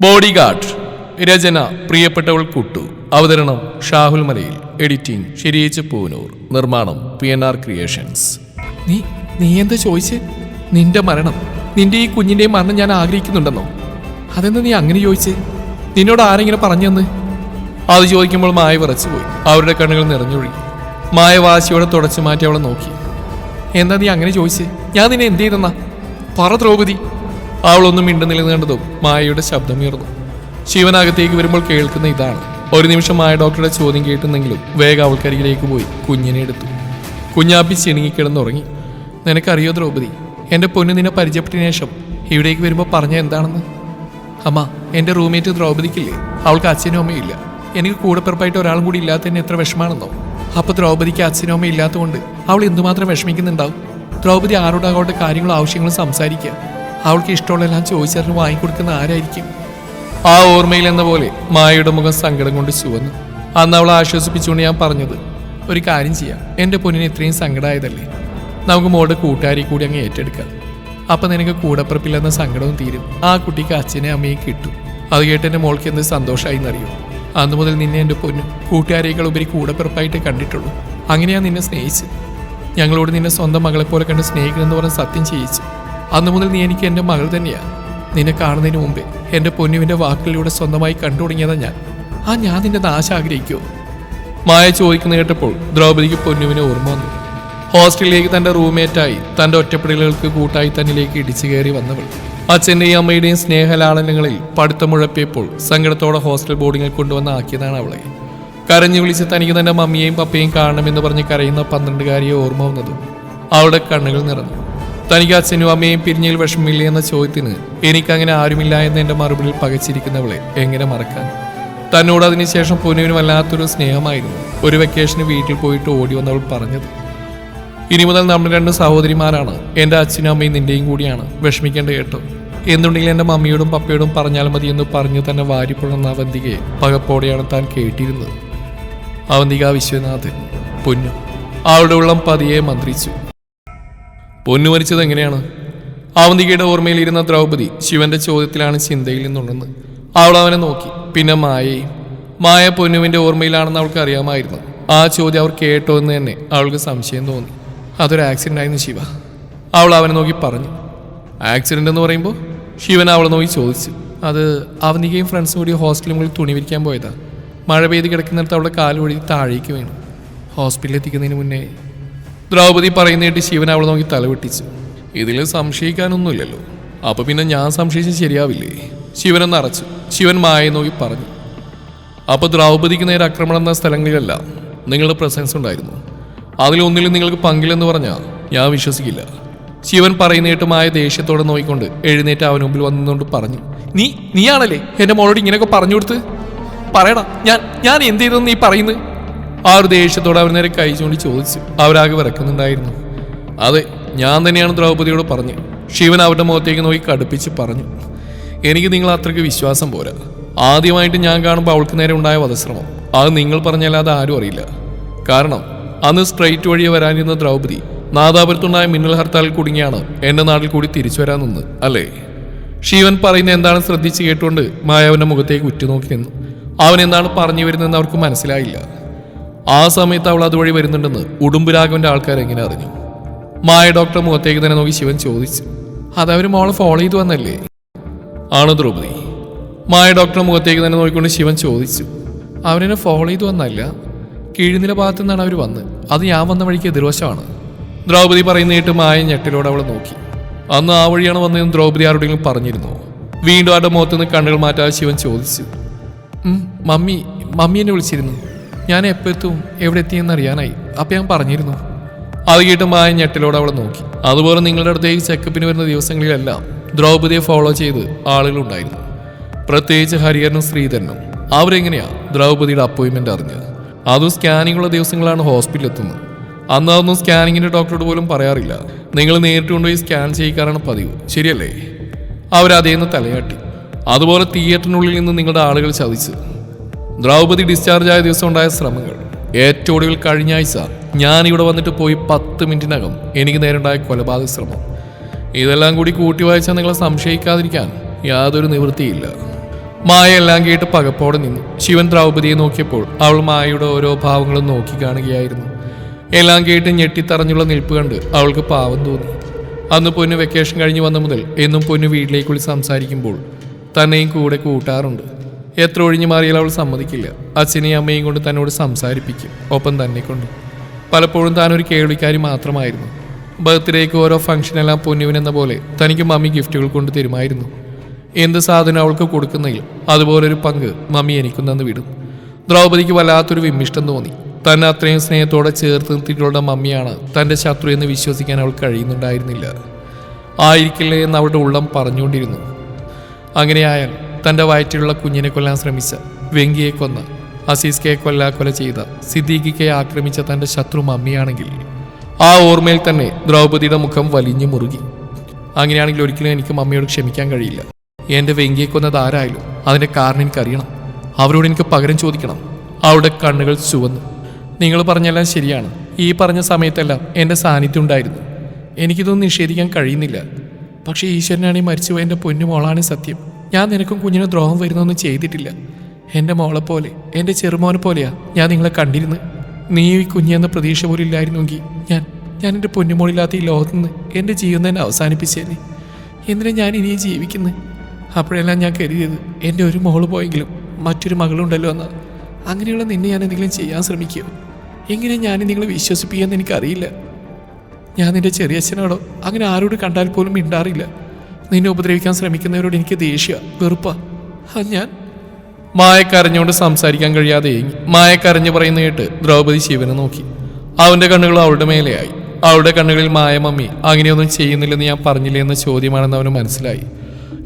Body guard രചന പ്രിയപ്പെട്ടവൾ കുട്ടു. അവതരണം ഷാഹുൽ മലയിൽ. എഡിറ്റിംഗ് ശരിയേച്ച് പൂനൂർ. നിർമ്മാണം പി എൻ ആർ ക്രിയേഷൻസ്. നീ നീ എന്താ ചോദിച്ച്? നിന്റെ മരണം നിന്റെ ഈ കുഞ്ഞിന്റെയും മരണം ഞാൻ ആഗ്രഹിക്കുന്നുണ്ടെന്നോ? അതെന്താ നീ അങ്ങനെ ചോദിച്ച്? നിന്നോട് ആരെങ്കിലും പറഞ്ഞെന്ന് അത് ചോദിക്കുമ്പോൾ മായ വിറച്ചുപോയി. അവരുടെ കണ്ണുകൾ നിറഞ്ഞൊഴുകി. മായ വാശിയോടെ തുടച്ചു മാറ്റി അവളെ നോക്കി. എന്താ നീ അങ്ങനെ ചോദിച്ച്? ഞാൻ നിന്നെ എന്ത് ചെയ്തെന്നാ? പറ ദ്രൗപദി. അവളൊന്നും മിണ്ടുന്നില്ല കണ്ടതും മായയുടെ ശബ്ദമുയർന്നു ശിവനകത്തേക്ക് വരുമ്പോൾ കേൾക്കുന്ന ഇതാണ്. ഒരു നിമിഷം മായ ഡോക്ടറുടെ ചോദ്യം കേട്ടുന്നെങ്കിലും വേഗം അവൾക്കരികിലേക്ക് പോയി. കുഞ്ഞിനെ എടുത്തു. കുഞ്ഞാപ്പി ചിണുങ്ങിക്കിടന്നുറങ്ങി നിനക്കറിയോ ദ്രൗപദി എന്റെ പൊന്നു നിന്നെ പരിചയപ്പെട്ടതിന് ശേഷം ഇവിടേക്ക് വരുമ്പോൾ പറഞ്ഞ എന്താണെന്ന്? അമ്മ എന്റെ റൂംമേറ്റ് ദ്രൗപദിക്കില്ലേ? അവൾക്ക് അച്ഛനും അമ്മയും ഇല്ല. എനിക്ക് കൂടെപ്പിറപ്പായിട്ട് ഒരാളും കൂടി ഇല്ലാത്തതിന് എത്ര വിഷമാണെന്നോ? അപ്പോൾ ദ്രൗപദിക്ക് അച്ഛനും അമ്മയും ഇല്ലാത്തതുകൊണ്ട് അവൾ എന്തുമാത്രം വിഷമിക്കുന്നുണ്ടാവും? ദ്രൗപദി ആരോടാകോട്ടെ കാര്യങ്ങളും ആവശ്യങ്ങളും സംസാരിക്കുക. അവൾക്ക് ഇഷ്ടമുള്ളതെല്ലാം ചോദിച്ചറിഞ്ഞ് വാങ്ങിക്കൊടുക്കുന്ന ആരായിരിക്കും? ആ ഓർമ്മയിൽ എന്ന പോലെ മായയുടെ മുഖം സങ്കടം കൊണ്ട് ചുവന്നു. അന്ന് അവളെ ആശ്വസിപ്പിച്ചുകൊണ്ട് ഞാൻ പറഞ്ഞത് ഒരു കാര്യം ചെയ്യാം. എന്റെ പൊന്നിന് ഇത്രയും സങ്കടമായതല്ലേ നമുക്ക് മോളുടെ കൂട്ടുകാരി കൂടി അങ്ങ് ഏറ്റെടുക്കാം. അപ്പം നിനക്ക് കൂടപ്പിറപ്പില്ലെന്ന സങ്കടവും തീരും. ആ കുട്ടിക്ക് അച്ഛനെ അമ്മയും കിട്ടും. അത് കേട്ട് എന്റെ മോൾക്ക് എന്ത് സന്തോഷമായി എന്നറിയും അന്ന് മുതൽ നിന്നെ എന്റെ പൊന്നും കൂട്ടുകാരേക്കാൾ ഉപരി കൂടപ്പിറപ്പായിട്ട് കണ്ടിട്ടുള്ളൂ. അങ്ങനെയാണ് നിന്നെ സ്നേഹിച്ചത്. ഞങ്ങളോട് നിന്നെ സ്വന്തം മകളെപ്പോലെ പോലെ കണ്ട് സ്നേഹിക്കണമെന്ന് പറഞ്ഞ് സത്യം ചെയ്യിച്ചു. അന്ന് മുതൽ നീ എനിക്ക് എന്റെ മകൾ തന്നെയാണ് നിന്നെ കാണുന്നതിന് മുമ്പേ എന്റെ പൊന്നുവിന്റെ വാക്കുകളിലൂടെ സ്വന്തമായി കണ്ടു തുടങ്ങിയതാണ് ഞാൻ. ആ ഞാൻ നിന്റെ നാശം ആഗ്രഹിക്കുമോ മായ ചോദിക്കുന്ന കേട്ടപ്പോൾ ദ്രൗപദിക്ക് പൊന്നുവിനെ ഓർമ്മ വന്നു. ഹോസ്റ്റലിലേക്ക് തന്റെ റൂംമേറ്റായി തന്റെ ഒറ്റപ്പെടലുകൾക്ക് കൂട്ടായി തന്നിലേക്ക് ഇടിച്ചു കയറി വന്നവൾ. അച്ഛന്റെയും അമ്മയുടെയും സ്നേഹലാളനങ്ങളിൽ പഠിത്തം മുഴപ്പിയപ്പോൾ സങ്കടത്തോടെ ഹോസ്റ്റൽ ബോർഡിങ്ങിൽ കൊണ്ടുവന്ന് ആക്കിയതാണ് അവളെ. കരഞ്ഞു വിളിച്ച് തനിക്ക് തന്റെ മമ്മിയെയും പപ്പയും കാണണമെന്ന് പറഞ്ഞ് കരയുന്ന പന്ത്രണ്ടുകാരിയെ ഓർമ്മ വന്നതും അവളുടെ കണ്ണുകൾ നിറഞ്ഞു. തനിക്ക് അച്ഛനും അമ്മയും പിരിഞ്ഞതിൽ വിഷമമില്ല എന്ന ചോദ്യത്തിന് എനിക്കങ്ങനെ ആരുമില്ല എന്ന എന്റെ മറുപടിയിൽ പകച്ചിരിക്കുന്നവളെ എങ്ങനെ മറക്കാൻ? തന്നോട് അതിനുശേഷം പൊന്നുവിന് വല്ലാത്തൊരു സ്നേഹമായിരുന്നു. ഒരു വെക്കേഷന് വീട്ടിൽ പോയിട്ട് ഓടി വന്നവൾ പറഞ്ഞത് ഇനി മുതൽ നമ്മൾ രണ്ട് സഹോദരിമാരാണ്. എന്റെ അച്ഛനും അമ്മയും നിന്റെയും കൂടിയാണ്. വിഷമിക്കേണ്ട കേട്ടോ എന്തുണ്ടെങ്കിലും എന്റെ മമ്മിയോടും പപ്പയോടും പറഞ്ഞാൽ മതി എന്ന് പറഞ്ഞു തന്നെ വാരിപ്പുഴന്ന അവന്തികയെ പകപ്പോടെയാണ് താൻ കേട്ടിരുന്നത്. അവന്തിക വിശ്വനാഥൻ പൊന്നു. അവളുടെ ഉള്ളം പതിയെ മന്ത്രിച്ചു. പൊന്നു മരിച്ചത് എങ്ങനെയാണ്? അവന്തികയുടെ ഓർമ്മയിലിരുന്ന ദ്രൗപദി ശിവന്റെ ചോദ്യത്തിലാണ് ചിന്തയിൽ നിന്നുണ്ടെന്ന് അവൾ അവനെ നോക്കി. പിന്നെ മായയും മായ പൊന്നുവിന്റെ ഓർമ്മയിലാണെന്ന് അവൾക്ക് അറിയാമായിരുന്നു. ആ ചോദ്യം അവർ കേട്ടോ എന്ന് തന്നെ അവൾക്ക് സംശയം തോന്നി. അതൊരു ആക്സിഡന്റ് ആയിരുന്നു ശിവ. അവൾ അവനെ നോക്കി പറഞ്ഞു. ആക്സിഡന്റ് എന്ന് പറയുമ്പോൾ ശിവൻ അവളെ നോക്കി ചോദിച്ചു. അത് അവന്തികയും ഫ്രണ്ട്സും കൂടി ഹോസ്റ്റലിൽ മുകളിൽ തുണി വിരിക്കാൻ പോയതാ. മഴ പെയ്ത് കിടക്കുന്നിടത്ത് അവളുടെ കാൽ വഴി താഴേക്ക് വീണു. ഹോസ്പിറ്റലിൽ എത്തിക്കുന്നതിന് മുന്നേ ദ്രൗപദി പറയുന്നേട്ട് ശിവൻ അവളെ നോക്കി തലവെട്ടിച്ചു ഇതിൽ സംശയിക്കാനൊന്നുമില്ലല്ലോ. അപ്പൊ പിന്നെ ഞാൻ സംശയിച്ച് ശരിയാവില്ലേ? ശിവനെന്ന് അറച്ചു ശിവൻ മായ നോക്കി പറഞ്ഞു. അപ്പൊ ദ്രൗപദിക്ക് നേരെ ആക്രമണം എന്ന സ്ഥലങ്ങളിലല്ല നിങ്ങളുടെ പ്രസൻസ് ഉണ്ടായിരുന്നു. അതിലൊന്നിലും നിങ്ങൾക്ക് പങ്കില്ലെന്ന് പറഞ്ഞാൽ ഞാൻ വിശ്വസിക്കില്ല. ശിവൻ പറയുന്നേട്ട് മായ ദേഷ്യത്തോടെ നോക്കിക്കൊണ്ട് എഴുന്നേറ്റ് അവൻ മുമ്പിൽ വന്നുകൊണ്ട് പറഞ്ഞു. നീ നീയാണല്ലേ എന്റെ മോളോട് ഇങ്ങനെയൊക്കെ പറഞ്ഞു കൊടുത്ത്? പറയടാ ഞാൻ ഞാൻ എന്ത് ചെയ്തെന്ന് നീ പറയുന്നത്? ആ ഒരു ദേഷ്യത്തോടെ അവർ നേരെ കൈ ചൂണ്ടി ചോദിച്ചു. അവരാകെ വിറക്കുന്നുണ്ടായിരുന്നു. അതെ ഞാൻ തന്നെയാണ് ദ്രൗപദിയോട് പറഞ്ഞു. ശിവൻ അവരുടെ മുഖത്തേക്ക് നോക്കി കടുപ്പിച്ച് പറഞ്ഞു. എനിക്ക് നിങ്ങൾ അത്രയ്ക്ക് വിശ്വാസം പോരാ. ആദ്യമായിട്ട് ഞാൻ കാണുമ്പോൾ അവൾക്ക് നേരെ ഉണ്ടായ വധശ്രമം. അത് നിങ്ങൾ പറഞ്ഞല്ലാതെ ആരും അറിയില്ല. കാരണം അന്ന് സ്ട്രൈറ്റ് വഴി വരാനിരുന്ന ദ്രൗപദി നാദാപുരത്തുണ്ടായ മിന്നൽ ഹർത്താൽ കുടുങ്ങിയാണ് എന്റെ നാട്ടിൽ കൂടി തിരിച്ചു വരാൻ നിന്ന് അല്ലേ? ശിവൻ പറയുന്ന എന്താണ് ശ്രദ്ധിച്ച് കേട്ടുകൊണ്ട് മായാവിന്റെ മുഖത്തേക്ക് ഉറ്റുനോക്കി നിന്നു. അവൻ എന്താണ് പറഞ്ഞു വരുന്നതെന്ന് അവർക്ക് മനസ്സിലായില്ല. ആ സമയത്ത് അവൾ അതുവഴി വരുന്നുണ്ടെന്ന് ഉടുമ്പുരാഘവന്റെ ആൾക്കാർ എങ്ങനെ അറിഞ്ഞു? മായ ഡോക്ടർ മുഖത്തേക്ക് തന്നെ നോക്കി ശിവൻ ചോദിച്ചു അതവരും അവളെ ഫോളോ ചെയ്തു വന്നല്ലേ? ആണ് ദ്രൗപദി. മായ ഡോക്ടർ മുഖത്തേക്ക് തന്നെ നോക്കിക്കൊണ്ട് ശിവൻ ചോദിച്ചു അവരെന്നെ ഫോളോ ചെയ്തു വന്നല്ല? കീഴ്നില ഭാഗത്തു നിന്നാണ് അവർ വന്ന്. അത് ഞാൻ വന്ന വഴിക്ക് എതിർവശമാണ്. ദ്രൗപദി പറയുന്ന കേട്ട് മായ ഞെട്ടിലൂടെ അവളെ നോക്കി. അന്ന് ആ വഴിയാണ് വന്നതെന്ന് ദ്രൗപദി ആരോടെങ്കിലും പറഞ്ഞിരുന്നു? വീണ്ടും അവരുടെ മുഖത്തുനിന്ന് കണ്ണുകൾ മാറ്റാതെ ശിവൻ ചോദിച്ചു മമ്മി മമ്മി എന്നെ വിളിച്ചിരുന്നു. ഞാൻ എപ്പോൾ എത്തും എവിടെ എത്തിയെന്ന് അറിയാനായി അപ്പം ഞാൻ പറഞ്ഞിരുന്നു. അത് കേട്ട് മായ ഞെട്ടിലോടെ അവളെ നോക്കി. അതുപോലെ നിങ്ങളുടെ അടുത്തേക്ക് ചെക്കപ്പിന് വരുന്ന ദിവസങ്ങളിലെല്ലാം ദ്രൗപദിയെ ഫോളോ ചെയ്ത് ആളുകളുണ്ടായിരുന്നു പ്രത്യേകിച്ച് ഹരിഹരനും ശ്രീധരനും. അവരെങ്ങനെയാ ദ്രൗപദിയുടെ അപ്പോയിൻമെന്റ് അറിഞ്ഞത്? അതും സ്കാനിങ്ങുള്ള ദിവസങ്ങളാണ് ഹോസ്പിറ്റലിൽ എത്തുന്നത്. അന്ന് അതൊന്നും സ്കാനിങ്ങിന്റെ ഡോക്ടറോട് പോലും പറയാറില്ല. നിങ്ങൾ നേരിട്ട് കൊണ്ടുപോയി സ്കാൻ ചെയ്യിക്കാറാണ് പതിവ്. ശരിയല്ലേ? അവരതേന്ന് തലയാട്ടി. അതുപോലെ തിയേറ്ററിനുള്ളിൽ നിന്ന് നിങ്ങളുടെ ആളുകൾ ചതിച്ച്. ദ്രൗപദി ഡിസ്ചാർജ് ആയ ദിവസം ഉണ്ടായ ശ്രമങ്ങൾ. ഏറ്റവും ഒടുവിൽ കഴിഞ്ഞ ആഴ്ച ഞാൻ ഇവിടെ വന്നിട്ട് പോയി പത്ത് മിനിറ്റിനകം എനിക്ക് നേരിണ്ടായ കൊലപാതക ശ്രമം. ഇതെല്ലാം കൂടി കൂട്ടി വായിച്ചാൽ നിങ്ങളെ സംശയിക്കാതിരിക്കാൻ യാതൊരു നിവൃത്തിയില്ല. മായ എല്ലാം കേട്ട് പകപ്പോടെ നിന്നു. ശിവൻ ദ്രൗപദിയെ നോക്കിയപ്പോൾ അവൾ മായയുടെ ഓരോ ഭാവങ്ങളും നോക്കി കാണുകയായിരുന്നു. എല്ലാം കേട്ട് ഞെട്ടിത്തറഞ്ഞുള്ള നിൽപ്പ് കണ്ട് അവൾക്ക് പാവം തോന്നി. അന്ന് പൊന്നു വെക്കേഷൻ കഴിഞ്ഞ് വന്ന മുതൽ എന്നും പൊന്നു വീട്ടിലേക്കുള്ളിൽ സംസാരിക്കുമ്പോൾ തന്നെയും കൂടെ കൂട്ടാറുണ്ട്. എത്ര ഒഴിഞ്ഞു മാറിയാൽ അവൾ സമ്മതിക്കില്ല. അച്ഛനെയും അമ്മയും കൊണ്ട് തന്നോട് സംസാരിപ്പിക്കും. ഒപ്പം തന്നെ കൊണ്ട്. പലപ്പോഴും താൻ ഒരു കേൾവിക്കാരി മാത്രമായിരുന്നു. ബർത്ത്ഡേക്ക് ഓരോ ഫംഗ്ഷനെല്ലാം പൊന്നുവിനെന്ന പോലെ തനിക്ക് മമ്മി ഗിഫ്റ്റുകൾ കൊണ്ട് തരുമായിരുന്നു. എന്ത് സാധനം അവൾക്ക് കൊടുക്കുന്നതിൽ അതുപോലൊരു പങ്ക് മമ്മി എനിക്കും തന്നു വിടും. ദ്രൗപദിക്ക് വല്ലാത്തൊരു വിമ്മിഷ്ടം തോന്നി. തന്നെ അത്രയും സ്നേഹത്തോടെ ചേർത്ത് നിർത്തിയിട്ടുള്ള മമ്മിയാണ് തന്റെ ശത്രു എന്ന് വിശ്വസിക്കാൻ അവൾ കഴിയുന്നുണ്ടായിരുന്നില്ല. ആയിരിക്കില്ലേ എന്ന് അവളുടെ ഉള്ളം പറഞ്ഞുകൊണ്ടിരുന്നു. അങ്ങനെയായാൽ തന്റെ വയറ്റിലുള്ള കുഞ്ഞിനെ കൊല്ലാൻ ശ്രമിച്ച വെങ്കിയെ കൊന്ന അസീസ്കയെ കൊല ചെയ്ത സിദ്ദീഖിക്കെ ആക്രമിച്ച തന്റെ ശത്രു മമ്മിയാണെങ്കിൽ ആ ഓർമ്മയിൽ തന്നെ ദ്രൗപദിയുടെ മുഖം വലിഞ്ഞു മുറുകി. അങ്ങനെയാണെങ്കിൽ ഒരിക്കലും എനിക്ക് മമ്മിയോട് ക്ഷമിക്കാൻ കഴിയില്ല. എന്റെ വെങ്കിയെ കൊന്നത് ആരായാലും അതിന്റെ കാരണം എനിക്കറിയണം. അവരോട് എനിക്ക് പകരം ചോദിക്കണം. അവളുടെ കണ്ണുകൾ ചുവന്നു. നിങ്ങൾ പറഞ്ഞെല്ലാം ശരിയാണ്. ഈ പറഞ്ഞ സമയത്തെല്ലാം എന്റെ സാന്നിധ്യം ഉണ്ടായിരുന്നു. എനിക്കിതൊന്നും നിഷേധിക്കാൻ കഴിയുന്നില്ല. പക്ഷേ ഈശ്വരനാണ് ഈ മരിച്ചുപോയ എന്റെ പൊന്നുമോളാണ് സത്യം. ഞാൻ നിനക്കും കുഞ്ഞിന് ദ്രോഹം വരുന്നൊന്നും ചെയ്തിട്ടില്ല. എന്റെ മോളെ പോലെ എന്റെ ചെറുമോനെ പോലെയാ ഞാൻ നിങ്ങളെ കണ്ടിരുന്നു നീ ഈ കുഞ്ഞെന്ന പ്രതീക്ഷ പോലും ഇല്ലായിരുന്നെങ്കിൽ ഞാൻ ഞാൻ എന്റെ പൊന്നുമോളില്ലാത്ത ഈ ലോകത്ത് നിന്ന് എന്റെ ജീവൻ തന്നെ അവസാനിപ്പിച്ചേനെ. എന്തിനാ ഞാൻ ഇനിയും ജീവിക്കുന്നത് അപ്പോഴെല്ലാം ഞാൻ കരുതിയത് എന്റെ ഒരു മോൾ പോയെങ്കിലും മറ്റൊരു മകളുണ്ടല്ലോ എന്നാ. അങ്ങനെയുള്ള നിന്നെ ഞാൻ എന്തെങ്കിലും ചെയ്യാൻ ശ്രമിക്കുമോ എങ്ങനെ ഞാൻ നിങ്ങളെ വിശ്വസിപ്പിക്കുമെന്ന് എനിക്കറിയില്ല. ഞാൻ നിന്റെ ചെറിയച്ഛനോടോ അങ്ങനെ ആരോട് കണ്ടാൽ പോലും മിണ്ടാറില്ല. നിന്നെ ഉപദ്രവിക്കാൻ ശ്രമിക്കുന്നവരോട് എനിക്ക് ദേഷ്യ വെറുപ്പ. ഞാൻ. മായക്കരഞ്ഞുകൊണ്ട് സംസാരിക്കാൻ കഴിയാതെ മായക്കരഞ്ഞു പറയുന്ന കേട്ട് ദ്രൗപദി ശിവനെ നോക്കി. അവന്റെ കണ്ണുകൾ അവളുടെ മേലെയായി. അവളുടെ കണ്ണുകളിൽ മായ മമ്മി അങ്ങനെയൊന്നും ചെയ്യുന്നില്ലെന്ന് ഞാൻ പറഞ്ഞില്ലേ എന്ന ചോദ്യമാണെന്ന് അവന് മനസ്സിലായി.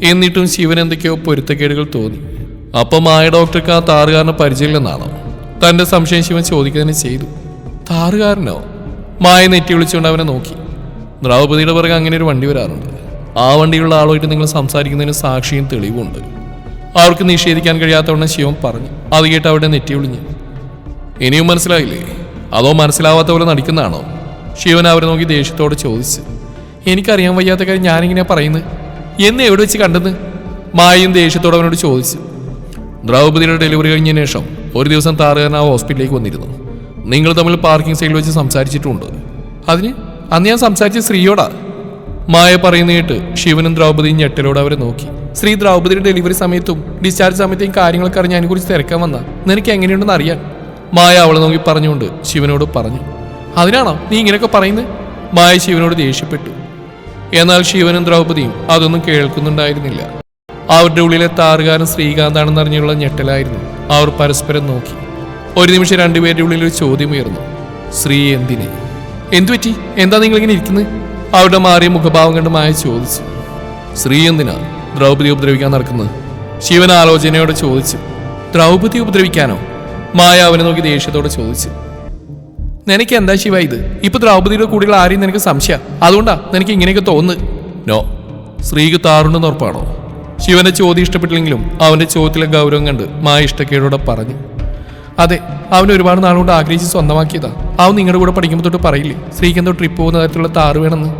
എന്നിട്ടും ശിവൻ എന്തൊക്കെയോ പൊരുത്തക്കേടുകൾ തോന്നി. അപ്പൊ മായ ഡോക്ടർക്ക് ആ താറുകാരനെ പരിചയമില്ലെന്നാണോ? തന്റെ സംശയം ശിവൻ ചോദിക്കുന്നതിന് ചെയ്തു. താറുകാരനോ? മായ നെറ്റി വിളിച്ചുകൊണ്ട് അവനെ നോക്കി. ദ്രൗപദിയുടെ പിറകെ അങ്ങനെ ഒരു വണ്ടി വരാറുണ്ട്. ആ വണ്ടിയുള്ള ആളുമായിട്ട് നിങ്ങൾ സംസാരിക്കുന്നതിന് സാക്ഷിയും തെളിവുമുണ്ട്. അവർക്ക് നിഷേധിക്കാൻ കഴിയാത്തവണ്ണം ശിവൻ പറഞ്ഞു. അത് കേട്ട് അവിടെ നെറ്റി ഒളിഞ്ഞു. ഇനിയും മനസ്സിലായില്ലേ? അതോ മനസ്സിലാവാത്ത പോലെ നടിക്കുന്നതാണോ? ശിവൻ അവരെ നോക്കി ദേഷ്യത്തോടെ ചോദിച്ചു. എനിക്കറിയാൻ വയ്യാത്ത കാര്യം ഞാനിങ്ങനെ പറയുന്നത്. എന്ന് എവിടെ വെച്ച് കണ്ടെന്ന്? മായയും ദേഷ്യത്തോടെ അവനോട് ചോദിച്ചു. ദ്രൗപതിയുടെ ഡെലിവറി കഴിഞ്ഞ ശേഷം ഒരു ദിവസം താറുകാരൻ ആ ഹോസ്പിറ്റലിലേക്ക് വന്നിരുന്നു. നിങ്ങൾ തമ്മിൽ പാർക്കിംഗ് സൈഡിൽ വെച്ച് സംസാരിച്ചിട്ടുണ്ട് അതിന് അന്ന് ഞാൻ സംസാരിച്ച സ്ത്രീയോടാ. മായ പറയുന്ന കേട്ട് ശിവനും ദ്രൗപദിയും ഞെട്ടലോട് അവരെ നോക്കി. ശ്രീ ദ്രൗപദിയുടെ ഡെലിവറി സമയത്തും ഡിസ്ചാർജ് സമയത്തെയും കാര്യങ്ങളൊക്കെ അറിഞ്ഞ് അതിനെക്കുറിച്ച് തിരക്കാൻ വന്ന നിനക്ക് എങ്ങനെയുണ്ടെന്ന് അറിയാൻ മായ അവളെ നോക്കി പറഞ്ഞുകൊണ്ട് ശിവനോട് പറഞ്ഞു അതിനാണോ നീ ഇങ്ങനെയൊക്കെ പറയുന്നത് മായ ശിവനോട് ദേഷ്യപ്പെട്ടു. എന്നാൽ ശിവനും ദ്രൗപദിയും അതൊന്നും കേൾക്കുന്നുണ്ടായിരുന്നില്ല. അവരുടെ ഉള്ളിലെ താറുകാരൻ ശ്രീകാന്താണെന്ന് അറിഞ്ഞുള്ള ഞെട്ടലായിരുന്നു. അവർ പരസ്പരം നോക്കി. ഒരു നിമിഷം രണ്ടുപേരുടെ ഉള്ളിൽ ഒരു ചോദ്യം ഉയർന്നു. ശ്രീ എന്തിനെ? എന്തു പറ്റി എന്താ നിങ്ങളിങ്ങനെ ഇരിക്കുന്നത് അവരുടെ മാറിയ മുഖഭാവം കണ്ട് മായ ചോദിച്ചു സ്ത്രീ എന്തിനാ ദ്രൗപദി ഉപദ്രവിക്കാൻ നടക്കുന്നത്? ശിവൻ ആലോചനയോടെ ചോദിച്ചു ദ്രൗപദി ഉപദ്രവിക്കാനോ? മായ അവനെ നോക്കി ദേഷ്യത്തോടെ ചോദിച്ചു നിനക്ക് എന്താ ശിവ ഇത്? ഇപ്പൊ ദ്രൗപതിയുടെ കൂടെയുള്ള ആരെയും നിനക്ക് സംശയ? അതുകൊണ്ടാ നിനക്ക് ഇങ്ങനെയൊക്കെ തോന്നുന്നു നോ സ്ത്രീക്ക് താറുണ്ടെന്ന് ഉറപ്പാണോ? ശിവന്റെ ചോദ്യം ഇഷ്ടപ്പെട്ടില്ലെങ്കിലും അവന്റെ ചോദ്യത്തിലെ ഗൗരവം കണ്ട് മായ ഇഷ്ടക്കേടോടെ പറഞ്ഞു അതെ അവൻ ഒരുപാട് നാളുകൊണ്ട് ആഗ്രഹിച്ച് സ്വന്തമാക്കിയതാ. അവൻ നിങ്ങളുടെ കൂടെ പഠിക്കുമ്പോൾ തൊട്ട് പറയില്ലേ എന്തോ ട്രിപ്പ് പോകുന്ന തരത്തിലുള്ള താറ് വേണമെന്ന്.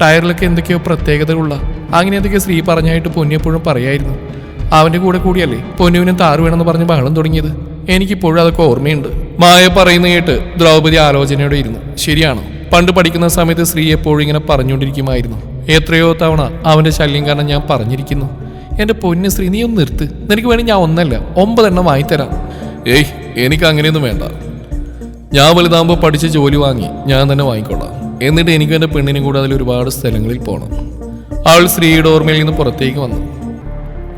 ടയറിലൊക്കെ എന്തൊക്കെയോ പ്രത്യേകതകളുള്ള അങ്ങനെ എന്തൊക്കെയോ സ്ത്രീ പറഞ്ഞായിട്ട് പൊന്നിയെപ്പോഴും പറയായിരുന്നു. അവന്റെ കൂടെ കൂടിയല്ലേ പൊന്നുവിനും താറ് വേണമെന്ന് പറഞ്ഞ് ബഹളം തുടങ്ങിയത്. എനിക്കിപ്പോഴും അതൊക്കെ ഓർമ്മയുണ്ട്. മായ പറയുന്ന കേട്ട് ദ്രൗപദി ആലോചനയോടെ ഇരുന്നു. ശരിയാണ്? പണ്ട് പഠിക്കുന്ന സമയത്ത് സ്ത്രീ എപ്പോഴും ഇങ്ങനെ പറഞ്ഞുകൊണ്ടിരിക്കുമായിരുന്നു. എത്രയോ തവണ അവന്റെ ശല്യം കാരണം ഞാൻ പറഞ്ഞിരിക്കുന്നു. എന്റെ പൊന്നു ശ്രീ നീ ഒന്ന് നിർത്ത്. നിനക്ക് വേണ്ടി ഞാൻ ഒന്നല്ല ഒമ്പതെണ്ണം വാങ്ങിത്തരാം. ഏയ് എനിക്ക് അങ്ങനെയൊന്നും വേണ്ട. ഞാൻ വലുതാകുമ്പോൾ പഠിച്ച് ജോലി വാങ്ങി ഞാൻ തന്നെ വാങ്ങിക്കൊള്ളാം എന്നിട്ട് എനിക്കും എന്റെ പെണ്ണിനും കൂടെ അതിൽ ഒരുപാട് സ്ഥലങ്ങളിൽ പോകണം അവൾ സ്ത്രീയുടെ ഓർമ്മയിൽ നിന്ന് പുറത്തേക്ക് വന്നു.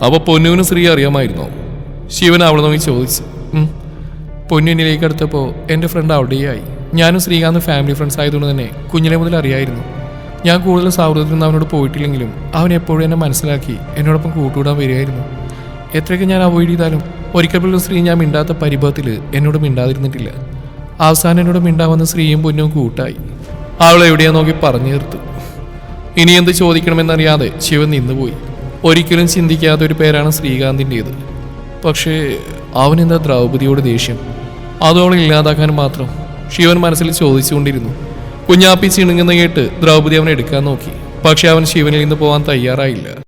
അപ്പോൾ പൊന്നുവിനും ശ്രീ അറിയാമായിരുന്നോ? ശിവൻ അവളെ നോക്കി ചോദിച്ചു. പൊന്നുവിനിലേക്ക് അടുത്തപ്പോൾ എന്റെ ഫ്രണ്ട് അവിടെയായി. ഞാനും ശ്രീകാന്ത് ഫാമിലി ഫ്രണ്ട്സ് ആയതുകൊണ്ട് തന്നെ കുഞ്ഞിലെ മുതൽ അറിയായിരുന്നു. ഞാൻ കൂടുതൽ സൗഹൃദത്തിൽ അവനോട് പോയിട്ടില്ലെങ്കിലും അവൻ എപ്പോഴും എന്നെ മനസ്സിലാക്കി എന്നോടൊപ്പം കൂട്ടുകൂടാൻ വരികയായിരുന്നു. എത്രയൊക്കെ ഞാൻ അവോയ്ഡ് ചെയ്താലും ഒരിക്കൽ പോലും സ്ത്രീ ഞാൻ മിണ്ടാത്ത പരിഭവത്തിൽ എന്നോട് മിണ്ടാതിരുന്നിട്ടില്ല. അവസാനം എന്നോട് മിണ്ടാവുന്ന സ്ത്രീയും പൊന്നും കൂട്ടായി. അവൾ എവിടെയാ നോക്കി പറഞ്ഞു തീർത്തു. ഇനി എന്ത് ചോദിക്കണമെന്നറിയാതെ ശിവൻ നിന്നുപോയി. ഒരിക്കലും ചിന്തിക്കാത്ത ഒരു പേരാണ് ശ്രീകാന്തിന്റേത്. പക്ഷേ അവനെന്താ ദ്രൗപതിയോട് ദേഷ്യം? അത് അവളെ ഇല്ലാതാക്കാൻ മാത്രം? ശിവൻ മനസ്സിൽ ചോദിച്ചുകൊണ്ടിരുന്നു. കുഞ്ഞാപ്പി ചിണുങ്ങുന്ന കേട്ട് ദ്രൗപതി അവനെ എടുക്കാൻ നോക്കി. പക്ഷെ അവൻ ശിവനിൽ നിന്ന് പോകാൻ തയ്യാറായില്ല.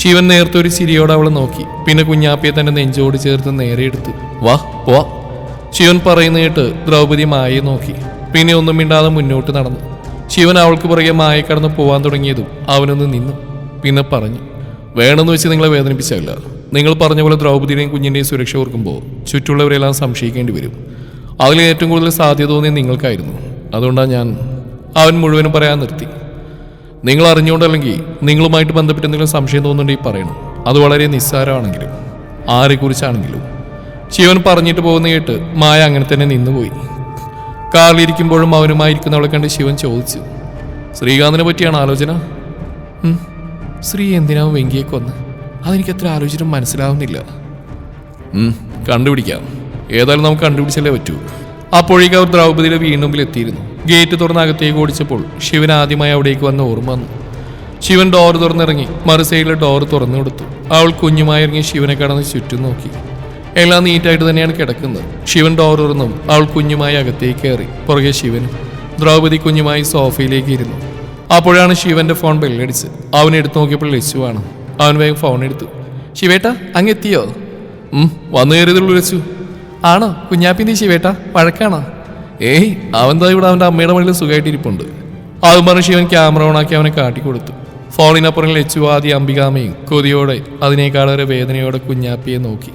ശിവൻ നേരത്തെ ഒരു ചിരിയോടെ അവളെ നോക്കി. പിന്നെ കുഞ്ഞാപ്പിയെ തന്റെ നെഞ്ചോട് ചേർത്ത് നേരെ എടുത്തു. വാ പോ ശിവൻ പറയുന്ന കേട്ട് ദ്രൗപദി മായയെ നോക്കി. പിന്നെ ഒന്നും മിണ്ടാതെ മുന്നോട്ട് നടന്നു. ശിവൻ അവൾക്ക് പുറകെ മായ കടന്ന് പോവാൻ തുടങ്ങിയതും അവനൊന്ന് നിന്നു. പിന്നെ പറഞ്ഞു വേണമെന്ന് വെച്ച് നിങ്ങളെ വേദനിപ്പിച്ചല്ല നിങ്ങൾ പറഞ്ഞ പോലെ ദ്രൗപദിയുടെയും കുഞ്ഞിന്റെയും സുരക്ഷ ഓർക്കുമ്പോൾ ചുറ്റുള്ളവരെല്ലാം സംശയിക്കേണ്ടി വരും. അതിൽ ഏറ്റവും കൂടുതൽ സാധ്യത തോന്നിയ നിങ്ങൾക്കായിരുന്നു. അതുകൊണ്ടാണ് ഞാൻ അവൻ മുഴുവനും പറയാൻ നിർത്തി. നിങ്ങൾ അറിഞ്ഞുകൊണ്ടല്ലെങ്കിൽ നിങ്ങളുമായിട്ട് ബന്ധപ്പെട്ട് എന്തെങ്കിലും സംശയം തോന്നുന്നുണ്ടെങ്കിൽ പറയണം. അത് വളരെ നിസ്സാരമാണെങ്കിലും ആരെക്കുറിച്ചാണെങ്കിലും. ശിവൻ പറഞ്ഞിട്ട് പോകുന്ന കേട്ട് മായ അങ്ങനെ തന്നെ നിന്നുപോയി. കാറിലിരിക്കുമ്പോഴും അവനുമായിരിക്കുന്നവളെ കണ്ട് ശിവൻ ചോദിച്ചു ശ്രീകാന്തിനെ പറ്റിയാണ് ആലോചന? ശ്രീ എന്തിനാവും വെങ്കിയെ കൊന്ന് അതെനിക്ക് അത്ര ആലോചന മനസ്സിലാവുന്നില്ല. കണ്ടുപിടിക്കാം. ഏതായാലും നമുക്ക് കണ്ടുപിടിച്ചല്ലേ പറ്റൂ. അപ്പോഴേക്ക് അവർ ദ്രൗപതിയുടെ വീണ്ടുമ്പിലെത്തിയിരുന്നു ഗേറ്റ് തുറന്ന് അകത്തേക്ക് ഓടിച്ചപ്പോൾ ശിവൻ ആദ്യമായി അവിടേക്ക് വന്ന് ഓർമ്മ വന്നു. ശിവൻ ഡോർ തുറന്നിറങ്ങി മറു സൈഡിലെ ഡോർ തുറന്നു കൊടുത്തു. അവൾ കുഞ്ഞുമായി ഇറങ്ങി ശിവനെ കടന്ന് ചുറ്റും നോക്കി. എല്ലാം നീറ്റായിട്ട് തന്നെയാണ് കിടക്കുന്നത്. ശിവൻ ഡോർ തുറന്നും. അവൾ കുഞ്ഞുമായി അകത്തേക്ക് കയറി. പുറകെ ശിവൻ ദ്രൗപതി കുഞ്ഞുമായി സോഫയിലേക്ക് ഇരുന്നു. അപ്പോഴാണ് ശിവന്റെ ഫോൺ ബെല്ലടിച്ച് അവൻ എടുത്തു നോക്കിയപ്പോൾ ലച്ചുവാണ് അവൻ വേഗം ഫോൺ എടുത്തു. ശിവേട്ട അങ്ങെത്തിയോ വന്നു കയറിയതുള്ളൂ ലച്ചു. ആണോ? കുഞ്ഞാപ്പിന്റെ ശിവേട്ട വഴക്കാണോ? ഏയ് അവൻ തായി ഇവിടെ അവന്റെ അമ്മയുടെ മണിയിൽ സുഖമായിട്ടിരിപ്പുണ്ട് അതും പറഞ്ഞ് ശിവൻ ക്യാമറ ഓണാക്കി അവനെ കാട്ടിക്കൊടുത്തു. ഫോണിനപ്പുറം ലച്ചുവാദി അംബികാമയും കൊതിയോടെ അതിനേക്കാളൊരു വേദനയോടെ കുഞ്ഞാപ്പിയെ നോക്കി.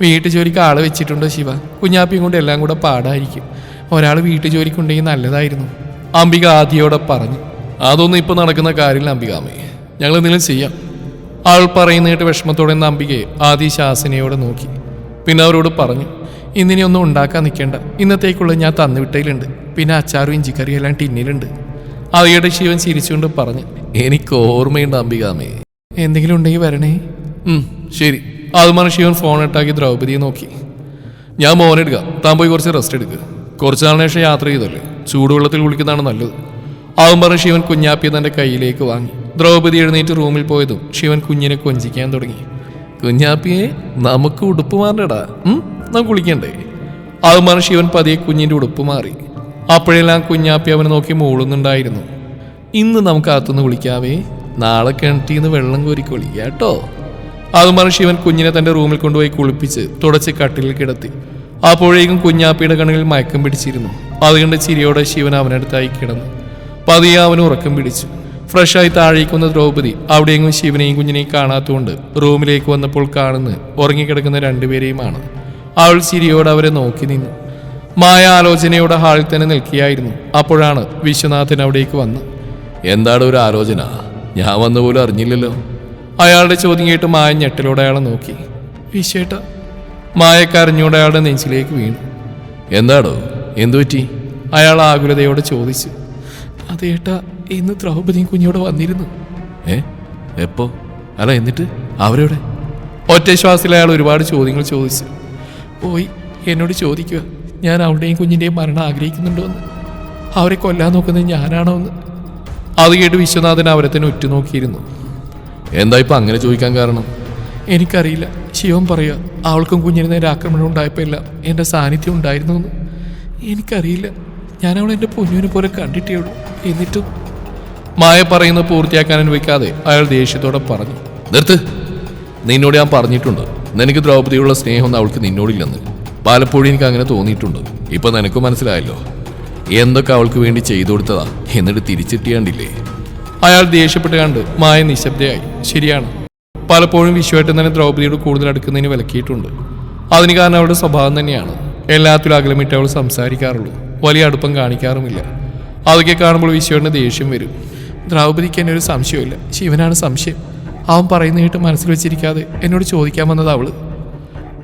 വീട്ടു ജോലിക്ക് ആളെ വെച്ചിട്ടുണ്ടോ ശിവ? കുഞ്ഞാപ്പിയും കൊണ്ട് എല്ലാം കൂടെ പാടായിരിക്കും. ഒരാൾ വീട്ടു ജോലിക്കുണ്ടെങ്കിൽ നല്ലതായിരുന്നു. അംബിക ആദിയോടെ പറഞ്ഞു അതൊന്നും ഇപ്പം നടക്കുന്ന കാര്യമില്ല അംബികാമേ. ഞങ്ങൾ എന്തെങ്കിലും ചെയ്യാം. ആൾ പറയുന്ന കേട്ട് വിഷമത്തോടെ നിന്ന് അംബികയെ ആദി ശാസനയോടെ നോക്കി. പിന്നെ അവരോട് പറഞ്ഞു ഇന്നിനി ഒന്നും ഉണ്ടാക്കാൻ നിൽക്കേണ്ട. ഇന്നത്തേക്കുള്ള ഞാൻ തന്നുവിട്ടയിലുണ്ട്. പിന്നെ അച്ചാറും ഇഞ്ചിക്കറിയും എല്ലാം ടിന്നിലുണ്ട് അവയുടെ ശിവൻ ചിരിച്ചുകൊണ്ട് പറഞ്ഞു എനിക്ക് ഓർമ്മയുണ്ട് അംബികാമേ. എന്തെങ്കിലും ഉണ്ടെങ്കിൽ വരണേ. ശരി. അതുമാണ് ശിവൻ ഫോൺ ഇട്ടാക്കി ദ്രൗപതിയെ നോക്കി. ഞാൻ മോനെടുക്കുക താൻ പോയി കുറച്ച് റെസ്റ്റ് എടുക്കുക കുറച്ച് നാളിന് ശേഷം യാത്ര ചെയ്തല്ലേ? ചൂടുവെള്ളത്തിൽ കുളിക്കുന്നതാണ് നല്ലത്. അവൻ പറഞ്ഞ് ശിവൻ കുഞ്ഞാപ്പിയെ തന്റെ കയ്യിലേക്ക് വാങ്ങി. ദ്രൗപതി എഴുന്നേറ്റ് റൂമിൽ പോയതും ശിവൻ കുഞ്ഞിനെ കൊഞ്ചിക്കാൻ തുടങ്ങി. കുഞ്ഞാപ്പിയെ നമുക്ക് ഉടുപ്പ് മാറണ്ടടാ. നമുക്ക് കുളിക്കണ്ടേ. അതുമാണ് ശിവൻ പതിയെ കുഞ്ഞിന്റെ ഉടുപ്പ് മാറി. അപ്പോഴെല്ലാം കുഞ്ഞാപ്പി അവനെ നോക്കി മൂളുന്നുണ്ടായിരുന്നു. ഇന്ന് നമുക്ക് അകത്തുനിന്ന് കുളിക്കാവേ. നാളെ കിണറ്റിന്ന് വെള്ളം കോരി കുളിക്കുക കേട്ടോ. അതുമാണ് ശിവൻ കുഞ്ഞിനെ തന്റെ റൂമിൽ കൊണ്ടുപോയി കുളിപ്പിച്ച് തുടച്ച് കട്ടിലിൽ കിടത്തി. അപ്പോഴേക്കും കുഞ്ഞാപ്പിയുടെ കണ്ണുകളിൽ മയക്കം പിടിച്ചിരുന്നു. അതുകൊണ്ട് ചിരിയോടെ ശിവൻ അവനടുത്തായി കിടന്നു. പതിയെ അവന് ഉറക്കം പിടിച്ചു. ഫ്രഷായി താഴേക്കുന്ന ദ്രൗപദി അവിടെയെങ്കിലും ശിവനെയും കുഞ്ഞിനെയും കാണാത്തതുകൊണ്ട് റൂമിലേക്ക് വന്നപ്പോൾ കാണുന്നത് ഉറങ്ങിക്കിടക്കുന്ന രണ്ടുപേരെയുമാണ്. അവൾ സിരിയോട് അവരെ നോക്കി നിന്നു. മായ ആലോചനയോടെ ഹാളിൽ തന്നെ നിൽക്കുകയായിരുന്നു. അപ്പോഴാണ് വിശ്വനാഥൻ അവിടേക്ക് വന്ന് എന്താണ് ഒരു ആലോചന? ഞാൻ വന്ന പോലും അറിഞ്ഞില്ലല്ലോ. അയാളുടെ ചോദ്യം കേട്ട് മായ ഞെട്ടലോടെ അയാളെ നോക്കി. വിശ്വേട്ട. മായ കരഞ്ഞോടെ അയാളുടെ നെഞ്ചിലേക്ക് വീണു. എന്താടോ? എന്തു പറ്റി അയാൾ ആകുലതയോടെ ചോദിച്ചു. അതേട്ടാ ഇന്ന് ദ്രൗപദിയും കുഞ്ഞോടെ വന്നിരുന്നു. ഏ? എപ്പോ? അല്ല എന്നിട്ട്? അവരോടെ ഒറ്റ ശ്വാസത്തിൽ അയാൾ ഒരുപാട് ചോദ്യങ്ങൾ ചോദിച്ചു. പോയി എന്നോട് ചോദിക്കുക. ഞാൻ അവളുടെയും കുഞ്ഞിന്റെയും മരണം ആഗ്രഹിക്കുന്നുണ്ടോ എന്ന്. അവരെ കൊല്ലാൻ നോക്കുന്നത് ഞാനാണോ എന്ന്. അത് കേട്ട് വിശ്വനാഥൻ അവരെ തന്നെ ഉറ്റുനോക്കിയിരുന്നു. എന്താ ഇപ്പം അങ്ങനെ ചോദിക്കാൻ കാരണം? എനിക്കറിയില്ല. ശിവൻ പറയുക അവൾക്കും കുഞ്ഞിന് നേരെ ആക്രമണം ഉണ്ടായപ്പോൾ എല്ലാം എന്റെ സാന്നിധ്യം ഉണ്ടായിരുന്നു എന്ന്. എനിക്കറിയില്ല. ഞാൻ അവളെ എന്റെ പൊന്നുവിനെ പോലെ കണ്ടിട്ടേ ഉള്ളൂ. എന്നിട്ടും മായ പറയുന്നത് പൂർത്തിയാക്കാൻ അനുവദിക്കാതെ അയാൾ ദേഷ്യത്തോടെ പറഞ്ഞു. നിർത്ത്. നിന്നോട് ഞാൻ പറഞ്ഞിട്ടുണ്ട്. നിനക്ക് ദ്രൗപതിയുള്ള സ്നേഹമൊന്നും അവൾക്ക് നിന്നോടില്ലെന്ന്. പലപ്പോഴും എനിക്ക് അങ്ങനെ തോന്നിയിട്ടുണ്ട്. ഇപ്പൊ നിനക്ക് മനസ്സിലായല്ലോ. എന്തൊക്കെ അവൾക്ക് വേണ്ടി ചെയ്തു കൊടുത്തതാ എന്നിട്ട് തിരിച്ചെത്തിയാണ്ടില്ലേ അയാൾ ദേഷ്യപ്പെട്ട് കണ്ട് മായ നിശബ്ദയായി. ശരിയാണ്. പലപ്പോഴും വിശ്വമായിട്ട് തന്നെ ദ്രൗപതിയോട് കൂടുതൽ അടുക്കുന്നതിന് വിലക്കിയിട്ടുണ്ട്. അതിന് കാരണം അവളുടെ സ്വഭാവം തന്നെയാണ്. എല്ലാത്തിലും അകലമിട്ട് അവൾ സംസാരിക്കാറുള്ളൂ. വലിയ അടുപ്പം കാണിക്കാറുമില്ല. അതൊക്കെ കാണുമ്പോൾ വിശ്വന് ദേഷ്യം വരും. ദ്രൗപദിക്ക് എന്നെ ഒരു സംശയമില്ല ശിവനാണ് സംശയം. അവൻ പറയുന്ന കേട്ട് മനസ്സിൽ വെച്ചിരിക്കാതെ എന്നോട് ചോദിക്കാൻ വന്നത് അവൾ.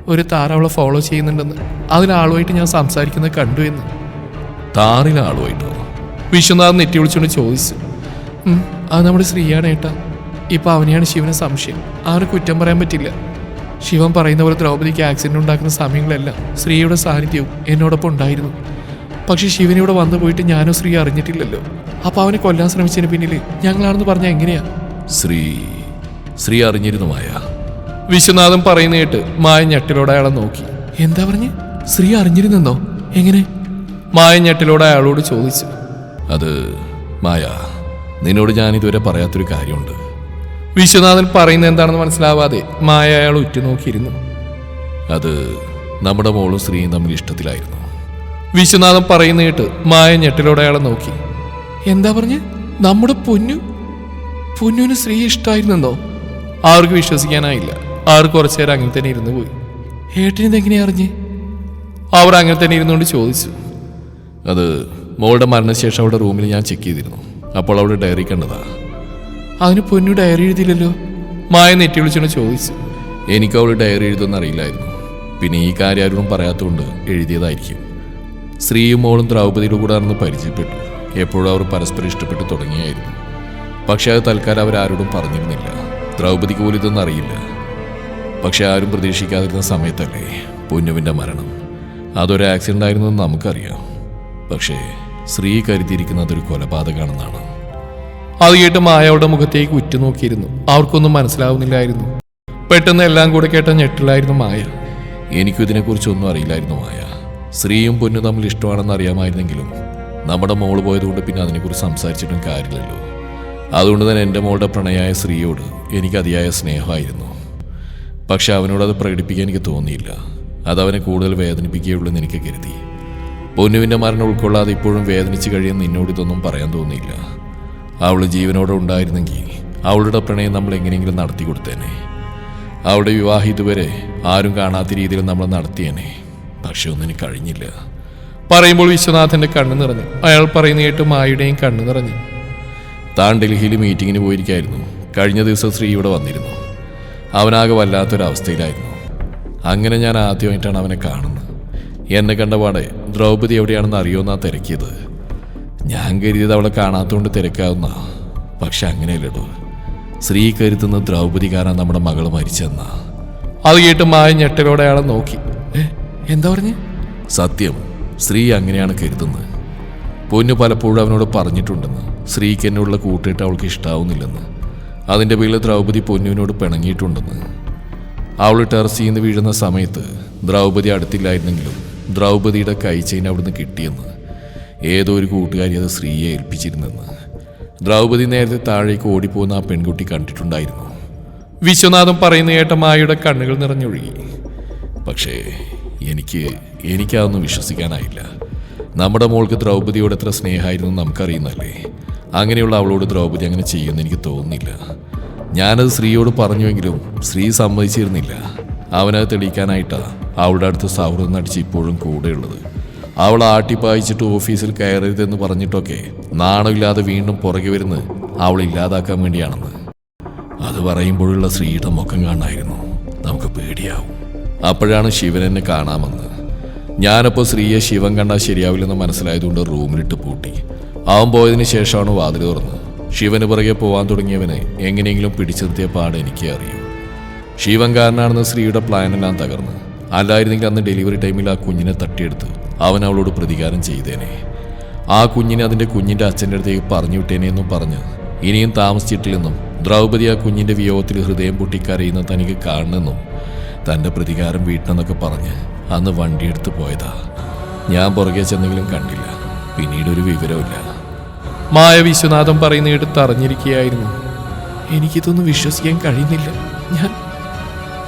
ഒരു താര അവളെ ഫോളോ ചെയ്യുന്നുണ്ടെന്ന്. അതിലാളുമായിട്ട് ഞാൻ സംസാരിക്കുന്നത് കണ്ടു എന്ന്. താറിലെ ആളുമായിട്ടോ? വിശ്വനാഥ് നെറ്റി വിളിച്ചുകൊണ്ട് ചോദിച്ചു. "ഉം, അത് നമ്മുടെ ശ്രീയാണ് ഏട്ടാ. ഇപ്പൊ അവനെയാണ് ശിവന് സംശയം. ആരും കുറ്റം പറയാൻ പറ്റില്ല. ശിവൻ പറയുന്ന പോലെ ദ്രൗപദിക്ക് ആക്സിഡന്റ് ഉണ്ടാക്കുന്ന സമയങ്ങളെല്ലാം ശ്രീയുടെ സാന്നിധ്യവും എന്നോടൊപ്പം ഉണ്ടായിരുന്നു. പക്ഷെ ശിവൻ ഇവിടെ വന്നു പോയിട്ട് ഞാനോ ശ്രീ അറിഞ്ഞിട്ടില്ലല്ലോ. അപ്പൊ അവനെ കൊല്ലാൻ ശ്രമിച്ചതിന് പിന്നിൽ ഞങ്ങളാണെന്ന് പറഞ്ഞ എങ്ങനെയാ? ശ്രീ ശ്രീ അറിഞ്ഞിരുന്നു മായ. വിശ്വനാഥൻ പറയുന്ന കേട്ട് മായ ഞെട്ടിലോടെ അയാളെ നോക്കി. എന്താ പറഞ്ഞ്? ശ്രീ അറിഞ്ഞിരുന്നെന്നോ? എങ്ങനെ? മായ ഞെട്ടിലോടെ അയാളോട് ചോദിച്ചു. അത് മായ നിന്നോട് ഞാൻ ഇതുവരെ പറയാത്തൊരു കാര്യമുണ്ട്. വിശ്വനാഥൻ പറയുന്നത് എന്താണെന്ന് മനസ്സിലാവാതെ മായ അയാൾ ഉറ്റുനോക്കിയിരുന്നു. അത് നമ്മുടെ മോളും സ്ത്രീയും തമ്മിൽ ഇഷ്ടത്തിലായിരുന്നു. വിശ്വനാഥൻ പറയുന്ന കേട്ട് മായ ഞെട്ടിലോടെ അയാളെ നോക്കി. എന്താ പറഞ്ഞ്? നമ്മുടെ പൊന്നു? പൊന്നുവിന് സ്ത്രീ ഇഷ്ടമായിരുന്നെന്നോ ആർക്ക് വിശ്വസിക്കാനായില്ല. ആർ കുറച്ചു നേരം അങ്ങനെ തന്നെ ഇരുന്ന് പോയി. ഏട്ടനിത് എങ്ങനെയാ അറിഞ്ഞ്? അവർ അങ്ങനെ തന്നെ ഇരുന്നുകൊണ്ട് ചോദിച്ചു. അത് മോളുടെ മരണശേഷം അവളുടെ റൂമിൽ ഞാൻ ചെക്ക് ചെയ്തിരുന്നു. അപ്പോൾ അവളുടെ ഡയറി കണ്ടതാ. അതിന് പൊന്നു ഡയറി എഴുതിയില്ലല്ലോ? മായ നെറ്റി വിളിച്ചോണ്ട് ചോദിച്ചു. എനിക്ക് അവൾ ഡയറി എഴുതുമെന്ന് അറിയില്ലായിരുന്നു. പിന്നെ ഈ കാര്യം ആരോടും പറയാത്തതുകൊണ്ട് എഴുതിയതായിരിക്കും. സ്ത്രീയും മോളും ദ്രൗപതിയുടെ കൂടെ നടന്ന് പരിചയപ്പെട്ടു. എപ്പോഴും അവർ പരസ്പരം ഇഷ്ടപ്പെട്ടു തുടങ്ങിയായിരുന്നു. പക്ഷെ അത് തൽക്കാലം അവരാരോടും പറഞ്ഞിരുന്നില്ല. ദ്രൗപതിക്ക് പോലും ഇതൊന്നും അറിയില്ല. പക്ഷെ ആരും പ്രതീക്ഷിക്കാതിരുന്ന സമയത്തല്ലേ പൊന്നുവിന്റെ മരണം. അതൊരു ആക്സിഡന്റ് ആയിരുന്നെന്ന് നമുക്കറിയാം. പക്ഷേ സ്ത്രീ കരുതിയിരിക്കുന്നത് ഒരു കൊലപാതകമാണെന്നാണ്. അത് കേട്ട് മായയുടെ മുഖത്തേക്ക് ഉറ്റുനോക്കിയിരുന്നു. അവർക്കൊന്നും മനസ്സിലാവുന്നില്ലായിരുന്നു. പെട്ടെന്ന് എല്ലാം കൂടെ കേട്ട ഞെട്ടിലായിരുന്നു മായ. എനിക്കും ഇതിനെക്കുറിച്ചൊന്നും അറിയില്ലായിരുന്നു മായ. സ്ത്രീയും പൊന്നും തമ്മിൽ ഇഷ്ടമാണെന്ന് അറിയാമായിരുന്നെങ്കിലും നമ്മുടെ മോൾ പോയതുകൊണ്ട് പിന്നെ അതിനെക്കുറിച്ച് സംസാരിച്ചിട്ടും കാര്യമില്ലല്ലോ. അതുകൊണ്ട് തന്നെ എന്റെ മോളുടെ പ്രണയായ സ്ത്രീയോട് എനിക്ക് അതിയായ സ്നേഹമായിരുന്നു. പക്ഷെ അവനോട് അത് പ്രകടിപ്പിക്കാൻ എനിക്ക് തോന്നിയില്ല. അത് അവനെ കൂടുതൽ വേദനിപ്പിക്കുകയുള്ളൂ എന്ന് എനിക്ക് കരുതി. പൊന്നുവിന്റെ മരണം ഉൾക്കൊള്ളാതെ ഇപ്പോഴും വേദനിച്ച് കഴിയാൻ നിന്നോട് ഇതൊന്നും പറയാൻ തോന്നിയില്ല. അവൾ ജീവനോടെ ഉണ്ടായിരുന്നെങ്കിൽ അവളുടെ പ്രണയം നമ്മൾ എങ്ങനെയെങ്കിലും നടത്തി കൊടുത്തേനെ അവളുടെ വിവാഹം ഇതുവരെ ആരും കാണാത്ത രീതിയിൽ നമ്മൾ നടത്തിയേനെ. പക്ഷെ ഒന്നിന് കഴിഞ്ഞില്ല. പറയുമ്പോൾ വിശ്വനാഥന്റെ കണ്ണു നിറഞ്ഞു. അയാൾ പറയുന്ന കേട്ട് മായുടെയും കണ്ണു നിറഞ്ഞു. താൻ ഡൽഹിയിൽ മീറ്റിങ്ങിന് പോയിരിക്കായിരുന്നു. കഴിഞ്ഞ ദിവസം ശ്രീ ഇവിടെ വന്നിരുന്നു. അവനാകെ വല്ലാത്തൊരവസ്ഥയിലായിരുന്നു. അങ്ങനെ ഞാൻ ആദ്യമായിട്ടാണ് അവനെ കാണുന്നത്. എന്നെ കണ്ടപാടെ ദ്രൗപദി എവിടെയാണെന്ന് അറിയുമെന്നാ തിരക്കിയത്. ഞാൻ കരുതിയത് അവളെ കാണാത്തതുകൊണ്ട് തിരക്കാവുന്ന. പക്ഷെ അങ്ങനെയല്ലടോ. സ്ത്രീ കരുതുന്ന ദ്രൗപദി കാരണം നമ്മുടെ മകൾ മരിച്ചെന്നാ. അത് കേട്ട് മായ ഞെട്ടലോടെ അയാളെ നോക്കി. "ഏ, എന്താ പറഞ്ഞു? സത്യം സ്ത്രീ അങ്ങനെയാണ് കരുതുന്നത്. പൊന്നു പലപ്പോഴും അവനോട് പറഞ്ഞിട്ടുണ്ടെന്ന്. സ്ത്രീക്ക് എന്നുള്ള കൂട്ടിട്ട് അവൾക്ക് ഇഷ്ടാവുന്നില്ലെന്ന്. അതിന്റെ പേരിൽ ദ്രൗപദി പൊന്നുവിനോട് പിണങ്ങിയിട്ടുണ്ടെന്ന്. അവൾ ടെറസിൽ നിന്ന് വീഴുന്ന സമയത്ത് ദ്രൗപദി അടുത്തില്ലായിരുന്നെങ്കിലും ദ്രൗപദിയുടെ കൈച്ചെയിൻ അവിടുന്ന് കിട്ടിയെന്ന്. ഏതോ ഒരു കൂട്ടുകാരി അത് സ്ത്രീയെ ഏൽപ്പിച്ചിരുന്നെന്ന്. ദ്രൗപദി നേരത്തെ താഴേക്ക് ഓടിപ്പോകുന്ന ആ പെൺകുട്ടി കണ്ടിട്ടുണ്ടായിരുന്നു. വിശ്വനാഥൻ പറയുന്ന കേട്ട മായയുടെ കണ്ണുകൾ നിറഞ്ഞൊഴുകി. പക്ഷേ എനിക്ക് എനിക്കതൊന്നും വിശ്വസിക്കാനായില്ല. നമ്മുടെ മോൾക്ക് ദ്രൗപതിയോട് എത്ര സ്നേഹമായിരുന്നു നമുക്കറിയുന്നല്ലേ? അങ്ങനെയുള്ള അവളോട് ദ്രൗപദി അങ്ങനെ ചെയ്യുമെന്ന് എനിക്ക് തോന്നുന്നില്ല. ഞാനത് സ്ത്രീയോട് പറഞ്ഞുവെങ്കിലും സ്ത്രീ സമ്മതിച്ചിരുന്നില്ല. അവനത് തെളിയിക്കാനായിട്ടാണ് അവളുടെ അടുത്ത് സൗഹൃദം നടിച്ച് ഇപ്പോഴും കൂടെയുള്ളത്. അവൾ ആട്ടിപ്പായിച്ചിട്ട് ഓഫീസിൽ കയറരുതെന്ന് പറഞ്ഞിട്ടൊക്കെ നാണമില്ലാതെ വീണ്ടും പുറകെ വരുന്നത് അവൾ ഇല്ലാതാക്കാൻ വേണ്ടിയാണെന്ന്. അത് പറയുമ്പോഴുള്ള സ്ത്രീയുടെ മുഖം കാണായിരുന്നു നമുക്ക് പേടിയാവും. അപ്പോഴാണ് ശിവൻ എന്നെ കാണാമെന്ന് ഞാനപ്പോൾ സ്ത്രീയെ ശിവൻ കണ്ടാൽ ശരിയാവില്ലെന്ന് മനസ്സിലായതുകൊണ്ട് റൂമിലിട്ട് പൂട്ടി. അവൻ പോയതിന് ശേഷമാണ് വാതിൽ തുറന്നത്. ശിവന് പുറകെ പോകാൻ തുടങ്ങിയവനെ എങ്ങനെയെങ്കിലും പിടിച്ചു നിർത്തിയ പാട് എനിക്കേ അറിയൂ. ശിവൻ കാരനാണെന്ന് സ്ത്രീയുടെ പ്ലാനെല്ലാം തകർന്ന്. അല്ലായിരുന്നെങ്കിൽ അന്ന് ഡെലിവറി ടൈമിൽ ആ കുഞ്ഞിനെ തട്ടിയെടുത്ത്. അവൻ അവളോട് പ്രതികാരം ചെയ്തേനെ. ആ കുഞ്ഞിനെ അതിന്റെ കുഞ്ഞിന്റെ അച്ഛന്റെ അടുത്തേക്ക് പറഞ്ഞു വിട്ടേനെ എന്നും പറഞ്ഞ് ഇനിയും താമസിച്ചിട്ടില്ലെന്നും ദ്രൗപദി ആ കുഞ്ഞിന്റെ വിയോഗത്തിൽ ഹൃദയം പൊട്ടിക്കരയുന്ന തനിക്ക് കാണണമെന്നും തന്റെ പ്രതികാരം വീട്ടണമെന്നൊക്കെ പറഞ്ഞ് അന്ന് വണ്ടിയെടുത്ത് പോയതാ. ഞാൻ പുറകെ ചെന്നെങ്കിലും കണ്ടില്ല. പിന്നീട് ഒരു വിവരമില്ല മായ വിശ്വനാഥൻ പറയുന്ന എടുത്ത് അറിഞ്ഞിരിക്കുകയായിരുന്നു. എനിക്കിതൊന്നും വിശ്വസിക്കാൻ കഴിയുന്നില്ല. ഞാൻ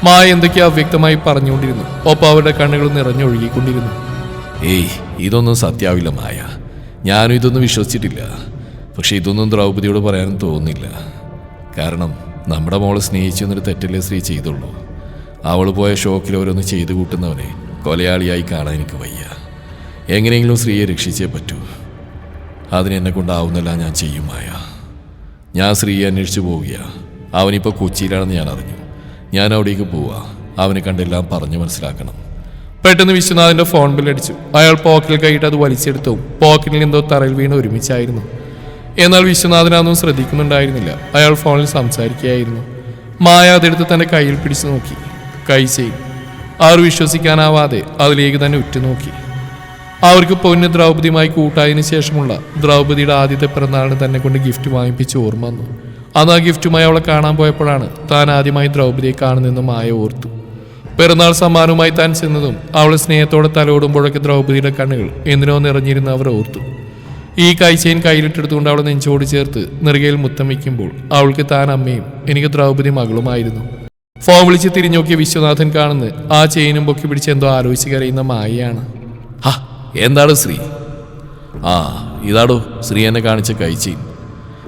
മായ എന്തൊക്കെയാ അവ്യക്തമായി പറഞ്ഞുകൊണ്ടിരുന്നു. ഒപ്പം അവരുടെ കണ്ണുകൾ നിറഞ്ഞൊഴുകിക്കൊണ്ടിരുന്നു. ഏയ് ഇതൊന്നും സത്യാവില്ല മായ. ഞാനും ഇതൊന്നും വിശ്വസിച്ചിട്ടില്ല. പക്ഷെ ഇതൊന്നും ദ്രൗപതിയോട് പറയാനും തോന്നുന്നില്ല. കാരണം നമ്മുടെ മോളെ സ്നേഹിച്ചു എന്നൊരു തെറ്റല്ലേ സ്ത്രീ ചെയ്തുള്ളൂ. അവൾ പോയ ഷോക്കിൽ ഓരോന്ന് ചെയ്തു കൂട്ടുന്നവനെ കൊലയാളിയായി കാണാൻ എനിക്ക് വയ്യ. എങ്ങനെയെങ്കിലും സ്ത്രീയെ രക്ഷിച്ചേ പറ്റൂ. അതിനെന്നെ കൊണ്ടാവുന്നില്ല ഞാൻ ചെയ്യുമായ ഞാൻ സ്ത്രീയെ അന്വേഷിച്ചു പോവുകയാണ് അവനിപ്പോൾ കൊച്ചിയിലാണെന്ന് ഞാൻ അറിഞ്ഞു. ഞാൻ അവിടേക്ക് പോവാ. അവനെ കണ്ടെല്ലാം പറഞ്ഞു മനസ്സിലാക്കണം. പെട്ടെന്ന് വിശ്വനാഥിന്റെ ഫോൺ ബില്ലടിച്ചു അയാൾ പോക്കറ്റിൽ കൈയിട്ട് അത് വലിച്ചെടുത്തു. പോക്കറ്റിൽ എന്തോ തറയിൽ വീണ് ഒരുമിച്ചായിരുന്നു. എന്നാൽ വിശ്വനാഥനൊന്നും ശ്രദ്ധിക്കുന്നുണ്ടായിരുന്നില്ല. അയാൾ ഫോണിൽ സംസാരിക്കുകയായിരുന്നു. മായ അതെടുത്ത് തന്റെ കയ്യിൽ പിടിച്ചു നോക്കി. കൈ ആർ അവർ വിശ്വസിക്കാനാവാതെ അതിലേക്ക് തന്നെ ഉറ്റുനോക്കി. അവർക്ക് പൊന്ന് ദ്രൗപദിയുമായി കൂട്ടായതിനു ശേഷമുള്ള ദ്രൗപദിയുടെ ആദ്യത്തെ പിറന്നാളിന് തന്നെ കൊണ്ട് ഗിഫ്റ്റ് വാങ്ങിപ്പിച്ച് ഓർമ്മ വന്നു. അന്ന് ആ ഗിഫ്റ്റുമായി അവളെ കാണാൻ പോയപ്പോഴാണ് താൻ ആദ്യമായി ദ്രൗപദിയെ കാണുന്നതെന്ന് മായ ഓർത്തു. പിറന്നാൾ സമ്മാനവുമായി താൻ ചെന്നതും അവളെ സ്നേഹത്തോടെ തലോടുമ്പോഴൊക്കെ ദ്രൗപദിയുടെ കണ്ണുകൾ എന്തിനോ നിറഞ്ഞിരുന്ന അവർ ഓർത്തു. ഈ കാഴ്ചയും കയ്യിലിട്ടെടുത്തുകൊണ്ട് അവളെ നെഞ്ചോട് ചേർത്ത് നെറുകയിൽ മുത്തം വയ്ക്കുമ്പോൾ അവൾക്ക് താൻ അമ്മയും എനിക്ക് ദ്രൗപദി മകളുമായിരുന്നു. ഫോൺ വിളിച്ച് തിരിഞ്ഞു നോക്കിയ വിശ്വനാഥൻ കാണുന്നത് ആ ചെയിനും പൊക്കി പിടിച്ച് എന്തോ ആലോചിച്ച് കരയുന്ന മായയാണ്. ഹാ എന്താണ് ശ്രീ? ആ ഇതാടോ ശ്രീ എന്നെ കാണിച്ച കൈച്ചീൻ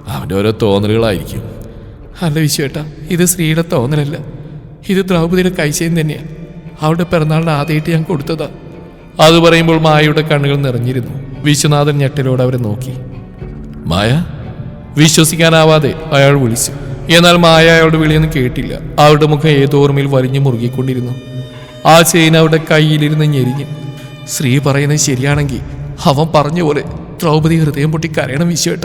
അവന്റെ ഓരോ തോന്നലുകളായിരിക്കും. അല്ല വിശ്വേട്ടാ ഇത് ശ്രീയുടെ തോന്നലല്ല. ഇത് ദ്രൗപദിയുടെ കൈച്ചെയിൻ തന്നെയാണ് അവളുടെ പിറന്നാളിന് ആദ്യമായിട്ട് ഞാൻ കൊടുത്തതാ. അത് പറയുമ്പോൾ മായയുടെ കണ്ണുകൾ നിറഞ്ഞിരുന്നു. വിശ്വനാഥൻ ഞെട്ടലോട് അവരെ നോക്കി. മായ? വിശ്വസിക്കാനാവാതെ അയാൾ വിളിച്ചു. എന്നാൽ മായ അയാളുടെ വിളിയൊന്നും കേട്ടില്ല. അവരുടെ മുഖം ഏതോർമ്മയിൽ വലിഞ്ഞു മുറുകിക്കൊണ്ടിരുന്നു. ആ ചെയിൻ അവരുടെ കയ്യിലിരുന്ന് ഞെരിഞ്ഞു. ശ്രീ പറയുന്നത് ശരിയാണെങ്കിൽ അവൻ പറഞ്ഞ പോലെ ദ്രൗപദി ഹൃദയം പൊട്ടി കരയണം വിശ്വേട്ട.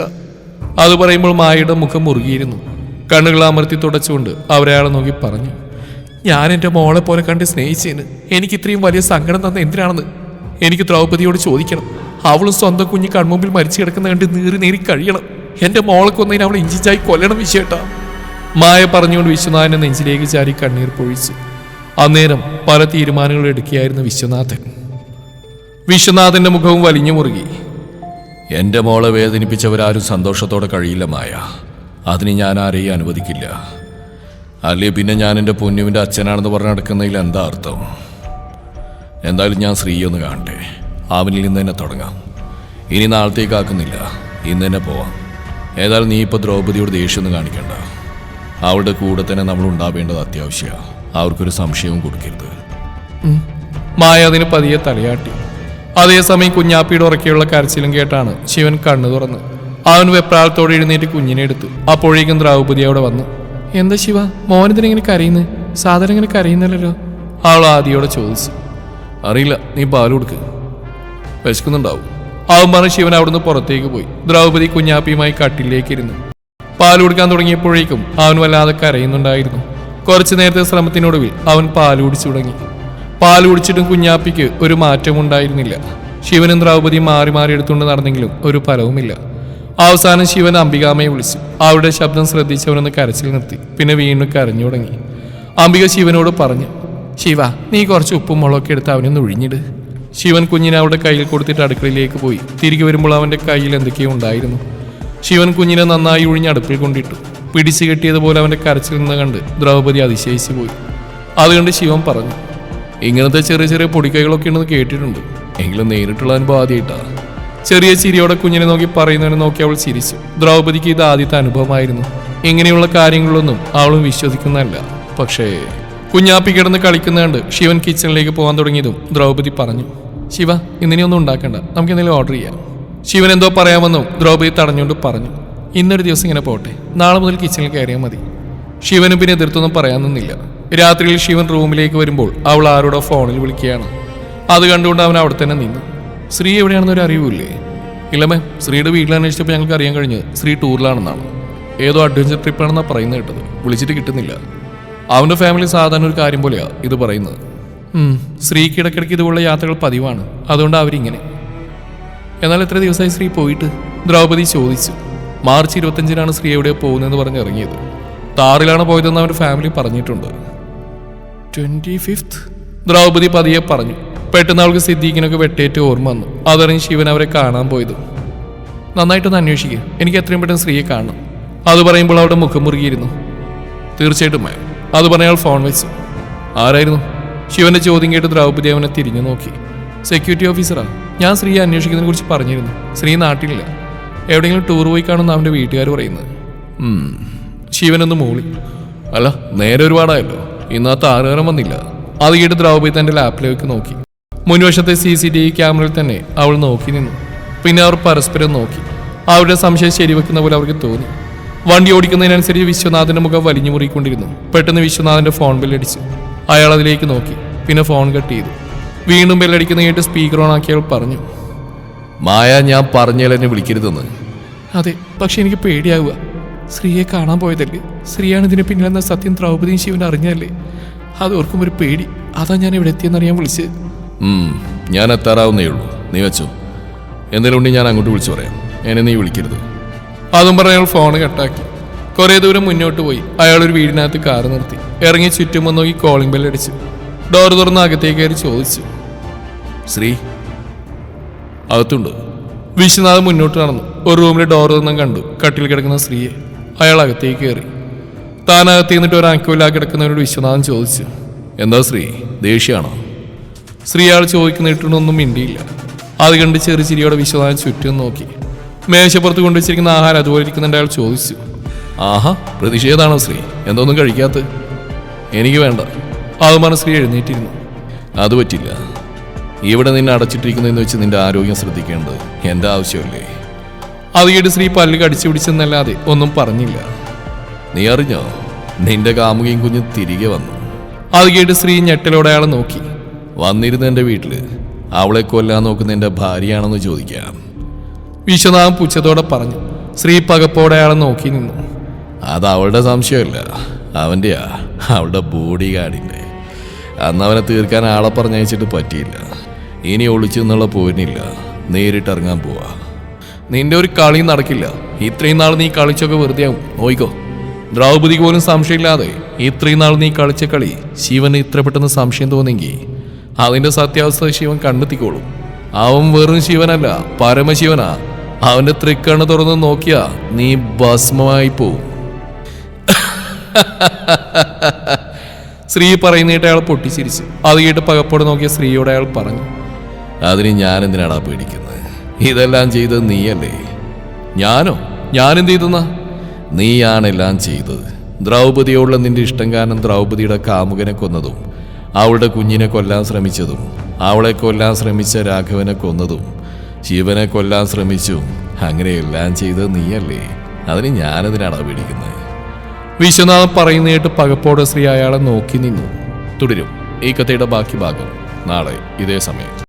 അത് പറയുമ്പോൾ മായയുടെ മുഖം മുറുകിയിരുന്നു. കണ്ണുകൾ അമർത്തി തുടച്ചുകൊണ്ട് അവരയാളെ നോക്കി പറഞ്ഞു. ഞാൻ എന്റെ മോളെ പോലെ കണ്ട് സ്നേഹിച്ചതിന് എനിക്ക് ഇത്രയും വലിയ സങ്കടം തന്ന എന്തിനാണെന്ന്? എനിക്ക് ദ്രൗപദിയോട് ചോദിക്കണം. അവളും സ്വന്തം കുഞ്ഞ് കൺമുമ്പിൽ മരിച്ചു കിടക്കുന്ന കണ്ട് നീറി നേരി കഴിയണം. എന്റെ മോളെ കൊന്നതിന് അവളെ ഇഞ്ചിച്ചായി കൊല്ലണം വിശ്വേട്ട. മായ പറഞ്ഞുകൊണ്ട് വിശ്വനാഥനെ നെഞ്ചിലേക്ക് ചാരി കണ്ണീർ പൊഴിച്ചു. അന്നേരം പല തീരുമാനങ്ങൾ എടുക്കുകയായിരുന്നു വിശ്വനാഥൻ. വിശ്വനാഥന്റെ മുഖവും വലിഞ്ഞു മുറുകി. എന്റെ മോളെ വേദനിപ്പിച്ചവരാരും സന്തോഷത്തോടെ കഴിയില്ല മായ. അതിന് ഞാൻ ആരെയും അനുവദിക്കില്ല. അല്ലേ പിന്നെ ഞാൻ എന്റെ പൊന്നുവിന്റെ അച്ഛനാണെന്ന് പറഞ്ഞ് നടക്കുന്നതിൽ എന്താ അർത്ഥം? എന്തായാലും ഞാൻ ശ്രീയൊന്ന് കാണട്ടെ. അവനിൽ നിന്ന് തന്നെ തുടങ്ങാം. ഇനി നാളത്തേക്കാക്കുന്നില്ല ഇന്ന് തന്നെ പോവാം. ഏതായാലും നീ ഇപ്പോൾ ദ്രൗപദിയോട് ദേഷ്യമൊന്നും കാണിക്കണ്ട. അവളുടെ കൂടെ തന്നെ നമ്മൾ ഉണ്ടാവേണ്ടത് അത്യാവശ്യമാണ് അവർക്കൊരു സംശയവും കൊടുക്കരുത്. മായ അതിന് പതിയെ തലയാട്ടി. അതേസമയം കുഞ്ഞാപ്പിയുടെ ഉറക്കെയുള്ള കരച്ചിലും കേട്ടാണ് ശിവൻ കണ്ണു തുറന്ന്. അവൻ വെപ്രാളത്തോടെ എഴുന്നേറ്റ് കുഞ്ഞിനെ എടുത്തു. അപ്പോഴേക്കും ദ്രൗപതി അവിടെ വന്നു. എന്താ ശിവ? മോനിതിനെങ്ങനെ കരയുന്നത് സാധനം ഇങ്ങനെ കരയുന്നില്ലല്ലോ? അവൾ ആദിയോടെ ചോദിച്ചു. അറിയില്ല. നീ പാൽ കൊടുക്ക്. വിശക്കുന്നുണ്ടാവും. അവൻ പറഞ്ഞ് ശിവൻ അവിടുന്ന് പുറത്തേക്ക് പോയി. ദ്രൗപതി കുഞ്ഞാപ്പിയുമായി കട്ടിലേക്ക് ഇരുന്നു. പാൽ കൊടുക്കാൻ തുടങ്ങിയപ്പോഴേക്കും അവൻ വല്ലാതെ കരയുന്നുണ്ടായിരുന്നു. കുറച്ചു നേരത്തെ ശ്രമത്തിനൊടുവിൽ അവൻ പാൽ കുടിച്ചു തുടങ്ങി. പാൽ കുടിച്ചിട്ടും കുഞ്ഞാപ്പിക്ക് ഒരു മാറ്റമുണ്ടായിരുന്നില്ല ശിവനും ദ്രൗപദിയും മാറി മാറി എടുത്തുകൊണ്ട് നടന്നെങ്കിലും ഒരു ഫലവുമില്ല. അവസാനം ശിവൻ അംബികാമയെ വിളിച്ചു. അവരുടെ ശബ്ദം ശ്രദ്ധിച്ചവനൊന്ന് കരച്ചിൽ നിർത്തി. പിന്നെ വീണ്ടും കരഞ്ഞു തുടങ്ങി. അംബിക ശിവനോട് പറഞ്ഞു ശിവ നീ കുറച്ച് ഉപ്പും മുളകൊക്കെ എടുത്ത് അവനൊന്ന് ഒഴിഞ്ഞിട് ശിവൻ കുഞ്ഞിനെ അവരുടെ കയ്യിൽ കൊടുത്തിട്ട് അടുക്കളയിലേക്ക് പോയി. തിരികെ വരുമ്പോൾ അവന്റെ കയ്യിൽ എന്തൊക്കെയോ ഉണ്ടായിരുന്നു. ശിവൻ കുഞ്ഞിനെ നന്നായി ഒഴിഞ്ഞ് അടുപ്പിൽ കൊണ്ടിട്ടു. പിടിച്ചു കെട്ടിയതുപോലെ അവന്റെ കരച്ചിൽ നിന്ന് കണ്ട് ദ്രൗപദി അതിശയിച്ചു പോയി. അതുകൊണ്ട് ശിവൻ പറഞ്ഞു ഇങ്ങനത്തെ ചെറിയ ചെറിയ പൊടിക്കൈകളൊക്കെ ഉണ്ടെന്ന് കേട്ടിട്ടുണ്ട്. എങ്കിലും നേരിട്ടുള്ള അനുഭവം ആദ്യമായിട്ടാണ് ചെറിയ ചിരിയോടെ കുഞ്ഞിനെ നോക്കി പറയുന്നതിനെ നോക്കി അവൾ ചിരിച്ചു. ദ്രൗപദിക്ക് ഇത് ആദ്യത്തെ അനുഭവമായിരുന്നു. ഇങ്ങനെയുള്ള കാര്യങ്ങളൊന്നും അവളും വിശ്വസിക്കുന്നതല്ല. പക്ഷേ കുഞ്ഞാപ്പി കിടന്ന് കളിക്കുന്ന കണ്ട് ശിവൻ കിച്ചണിലേക്ക് പോകാൻ തുടങ്ങിയതും ദ്രൗപദി പറഞ്ഞു ശിവ ഇന്നിനി ഒന്നും ഉണ്ടാക്കണ്ട. നമുക്ക് എന്തെങ്കിലും ഓർഡർ ചെയ്യാം. ശിവൻ എന്തോ പറയാമെന്നും ദ്രൗപദി തടഞ്ഞുകൊണ്ട് പറഞ്ഞു. ഇന്നൊരു ദിവസം ഇങ്ങനെ പോട്ടെ. നാളെ മുതൽ കിച്ചണിൽ കയറിയാൽ മതി. ശിവനും പിന്നെ എതിർത്തൊന്നും പറയാൻ നിന്നില്ല. രാത്രിയിൽ ശിവൻ റൂമിലേക്ക് വരുമ്പോൾ അവൾ ആരോടോ ഫോണിൽ വിളിക്കുകയാണ്. അത് കണ്ടുകൊണ്ട് അവൻ അവിടെ തന്നെ നിന്നു. ശ്രീ എവിടെയാണെന്നൊരു അറിവില്ലേ? ഇല്ലമേ ശ്രീയുടെ വീട്ടിൽ അന്വേഷിച്ചപ്പോൾ ഞങ്ങൾക്ക് അറിയാൻ കഴിഞ്ഞത് ശ്രീ ടൂറിലാണെന്നാണ്. ഏതോ അഡ്വഞ്ചർ ട്രിപ്പാണെന്നാണ് പറയുന്നത് കേട്ടത്. വിളിച്ചിട്ട് കിട്ടുന്നില്ല. അവന്റെ ഫാമിലി സാധാരണ ഒരു കാര്യം പോലെയാണ് ഇത് പറയുന്നത്. ശ്രീക്ക് ഇടയ്ക്കിടയ്ക്ക് ഇതുപോലുള്ള യാത്രകൾ പതിവാണ്. അതുകൊണ്ട് അവരിങ്ങനെ. എന്നാൽ എത്ര ദിവസമായി ശ്രീ പോയിട്ട്? ദ്രൗപദി ചോദിച്ചു. മാർച്ച് ഇരുപത്തഞ്ചിനാണ് ശ്രീ എവിടെയോ പോകുന്നതെന്ന് പറഞ്ഞ് ഇറങ്ങിയത്. താറിലാണ് പോയതെന്ന് അവന്റെ ഫാമിലി പറഞ്ഞിട്ടുണ്ട്. ട്വന്റി ഫിഫ്ത്ത് ദ്രൗപദി പതിയെ പറഞ്ഞു. പെട്ടെന്ന് അവൾക്ക് സിദ്ദീഖിനൊക്കെ വെട്ടേറ്റ് ഓർമ്മ വന്നു. അതറിഞ്ഞ് ശിവൻ അവരെ കാണാൻ പോയത്. നന്നായിട്ടൊന്ന് അന്വേഷിക്കുക എനിക്ക് എത്രയും പെട്ടെന്ന് സ്ത്രീയെ കാണണം. അത് പറയുമ്പോൾ അവിടെ മുഖം മുറുകിയിരുന്നു. തീർച്ചയായിട്ടും മാം. അത് പറഞ്ഞയാൾ ഫോൺ വെച്ചു. ആരായിരുന്നു? ശിവന്റെ ചോദ്യം കേട്ട് ദ്രൗപദി അവനെ തിരിഞ്ഞു നോക്കി. സെക്യൂരിറ്റി ഓഫീസറാ ഞാൻ ശ്രീയെ അന്വേഷിക്കുന്നതിനെ കുറിച്ച് പറഞ്ഞിരുന്നു. ശ്രീ നാട്ടിലില്ല. എവിടെയെങ്കിലും ടൂർ പോയി കാണുന്ന അവന്റെ വീട്ടുകാർ പറയുന്നത്. ശിവനൊന്ന് മൂളി. അല്ല നേരെ ഒരുപാടായല്ലോ. ഇന്നത്തെ ആറുകാരം വന്നില്ല. അത് കേട്ട് ദ്രൗപദി തന്റെ ലാപ്പിലേക്ക് നോക്കി. മുൻവശത്തെ സി സി ടി വി ക്യാമറയിൽ തന്നെ അവൾ നോക്കി നിന്നു. പിന്നെ അവർ പരസ്പരം നോക്കി. അവരുടെ സംശയം ശരിവെക്കുന്ന പോലെ അവർക്ക് തോന്നി. വണ്ടി ഓടിക്കുന്നതിനനുസരിച്ച് വിശ്വനാഥന്റെ മുഖം വലിഞ്ഞു മുറിക്കൊണ്ടിരുന്നു പെട്ടെന്ന് വിശ്വനാഥന്റെ ഫോൺ ബില്ലടിച്ച്. അയാൾ അതിലേക്ക് നോക്കി. പിന്നെ ഫോൺ കട്ട് ചെയ്തു. വീണ്ടും ബെല്ലടിക്കുന്ന കേട്ട് സ്പീക്കർ ഓൺ ആക്കിയാൽ പറഞ്ഞു. മായ ഞാൻ പറഞ്ഞാൽ എന്നെ വിളിക്കരുതെന്ന്. അതെ പക്ഷെ എനിക്ക് പേടിയാവുക. സ്ത്രീയെ കാണാൻ പോയതല്ലേ? സ്ത്രീയാണ് ഇതിന് പിന്നിലെന്ന സത്യം ദ്രൗപദിയും ശിവൻ അറിഞ്ഞല്ലേ അത് ഓർക്കുമ്പോൾ ഒരു പേടി. അതാ ഞാൻ ഇവിടെ എത്തിയെന്നറിയാൻ വിളിച്ചത്. ഞാൻ എത്താറാവുന്നേ ഉള്ളൂ. നീ വെച്ചോ. എന്തെങ്കിലും ഉണ്ടെങ്കിൽ ഞാൻ അങ്ങോട്ട് വിളിച്ചു പറയാം. എന്നെ നീ വിളിക്കരുത്. അതും പറഞ്ഞാൽ അയാൾ ഫോൺ കട്ടാക്കി കുറേ ദൂരം മുന്നോട്ട് പോയി. അയാൾ ഒരു വീടിനകത്ത് കാർ നിർത്തി. ഇറങ്ങി ചുറ്റും നോക്കി കോളിംഗ് ബെല്ലടിച്ചു ഡോർ തുറന്ന് അകത്തേക്ക് കയറി ചോദിച്ചു. ശ്രീ അകത്തുണ്ട്. വിശ്വനാഥ് മുന്നോട്ട് നടന്നു. ഒരു റൂമിലെ ഡോർ തുറന്നും കണ്ടു. കട്ടിൽ കിടക്കുന്ന സ്ത്രീയെ. അയാൾ അകത്തേക്ക് കയറി. താനകത്ത് നിന്നിട്ട് ഒരു അനക്കമില്ലാ കിടക്കുന്നവരോട് വിശ്വനാഥൻ ചോദിച്ചു. എന്താ ശ്രീ? ദേഷ്യമാണോ സ്ത്രീ ആൾ ചോദിക്കുന്നിട്ടൊന്നും മിണ്ടിയില്ല. അത് കണ്ട് ചെറിയ ചിരിയോടെ വിശ്വനാഥൻ ചുറ്റും നോക്കി. മേശപ്പുറത്ത് കൊണ്ടുവച്ചിരിക്കുന്ന ആഹാരം അതുപോലെ ഇരിക്കുന്നുണ്ട് അയാൾ ചോദിച്ചു. ആഹാ പ്രതിഷേധാണോ ശ്രീ? എന്തോന്നും കഴിക്കാത്ത? എനിക്ക് വേണ്ട. സ്ത്രീ എഴുന്നേറ്റിരുന്നു. അത് പറ്റില്ല. ഇവിടെ നിന്നെ അടച്ചിട്ടിരിക്കുന്നതെന്ന് വെച്ച് നിന്റെ ആരോഗ്യം ശ്രദ്ധിക്കേണ്ടത് എന്റെ ആവശ്യമല്ലേ? അതിയുടെ ശ്രീ സ്ത്രീ പല്ല് കടിച്ചു പിടിച്ചെന്നല്ലാതെ ഒന്നും പറഞ്ഞില്ല. നീ അറിഞ്ഞോ? നിന്റെ കാമുകയും കുഞ്ഞ് തിരികെ വന്നു. അതിയുടെ ശ്രീ സ്ത്രീ ഞെട്ടലോടെ അയാളെ നോക്കി. വന്നിരുന്ന എന്റെ വീട്ടിൽ അവളെ കൊല്ലാൻ നോക്കുന്ന എന്റെ ഭാര്യയാണെന്ന് ചോദിക്കാം. വിശ്വനാഥൻ പുച്ഛത്തോടെ പറഞ്ഞു. ശ്രീ പകപ്പോടെ അയാളെ നോക്കി നിന്നു. അത് അവളുടെ സംശയമല്ല. അവന്റെയാ അവളുടെ ബോഡി ഗാർഡിന്റെ അന്ന് അവനെ തീർക്കാൻ ആളെ പറഞ്ഞയച്ചിട്ട് പറ്റിയില്ല. ഇനി ഒളിച്ചു നിന്നുള്ള പോരിനില്ല നേരിട്ടിറങ്ങാൻ പോവാ. നിന്റെ ഒരു കളി നടക്കില്ല. ഇത്രയും നാൾ നീ കളിച്ചൊക്കെ വെറുതെ ആവും. നോയിക്കോ. ദ്രൗപതിക്ക് പോലും സംശയമില്ലാതെ ഇത്രയും നാൾ നീ കളിച്ച കളി ശിവന് ഇത്ര പെട്ടെന്ന് സംശയം തോന്നിയെങ്കിൽ അതിന്റെ സത്യാവസ്ഥ ശിവൻ കണ്ടെത്തിക്കോളും. അവൻ വെറും ശിവനല്ല പരമശിവനാ. അവന്റെ തൃക്കണ്ണ് തുറന്ന് നോക്കിയാ നീ ഭസ്മമായി പോവും സ്ത്രീ പറയുന്നിട്ട് അയാൾ പൊട്ടിച്ചിരിച്ചു. അത് കേട്ട് പകപ്പോടെ നോക്കിയ സ്ത്രീയോട് അയാൾ പറഞ്ഞു അതിന് ഞാൻ എന്തിനാടാ പേടിക്കുന്നത്? ഇതെല്ലാം ചെയ്തത് നീയല്ലേ? ഞാനോ? ഞാനെന്ത് ചെയ്തെന്നാ? നീയാണെല്ലാം ചെയ്തത്. ദ്രൗപതിയോടുള്ള നിന്റെ ഇഷ്ടം കാരണം ദ്രൗപതിയുടെ കാമുകനെ കൊന്നതും അവളുടെ കുഞ്ഞിനെ കൊല്ലാൻ ശ്രമിച്ചതും അവളെ കൊല്ലാൻ ശ്രമിച്ച രാഘവനെ കൊന്നതും ശിവനെ കൊല്ലാൻ ശ്രമിച്ചു അങ്ങനെയെല്ലാം ചെയ്തത് നീയല്ലേ? അതിന് ഞാനതിനാണ് പേടിക്കുന്നത്? വിശ്വനാഥൻ പറയുന്നതായിട്ട് പകപ്പോടെ ശ്രീ അയാളെ നോക്കി നിന്നു. തുടരും. ഈ കഥയുടെ ബാക്കി ഭാഗം. നാളെ ഇതേ സമയം.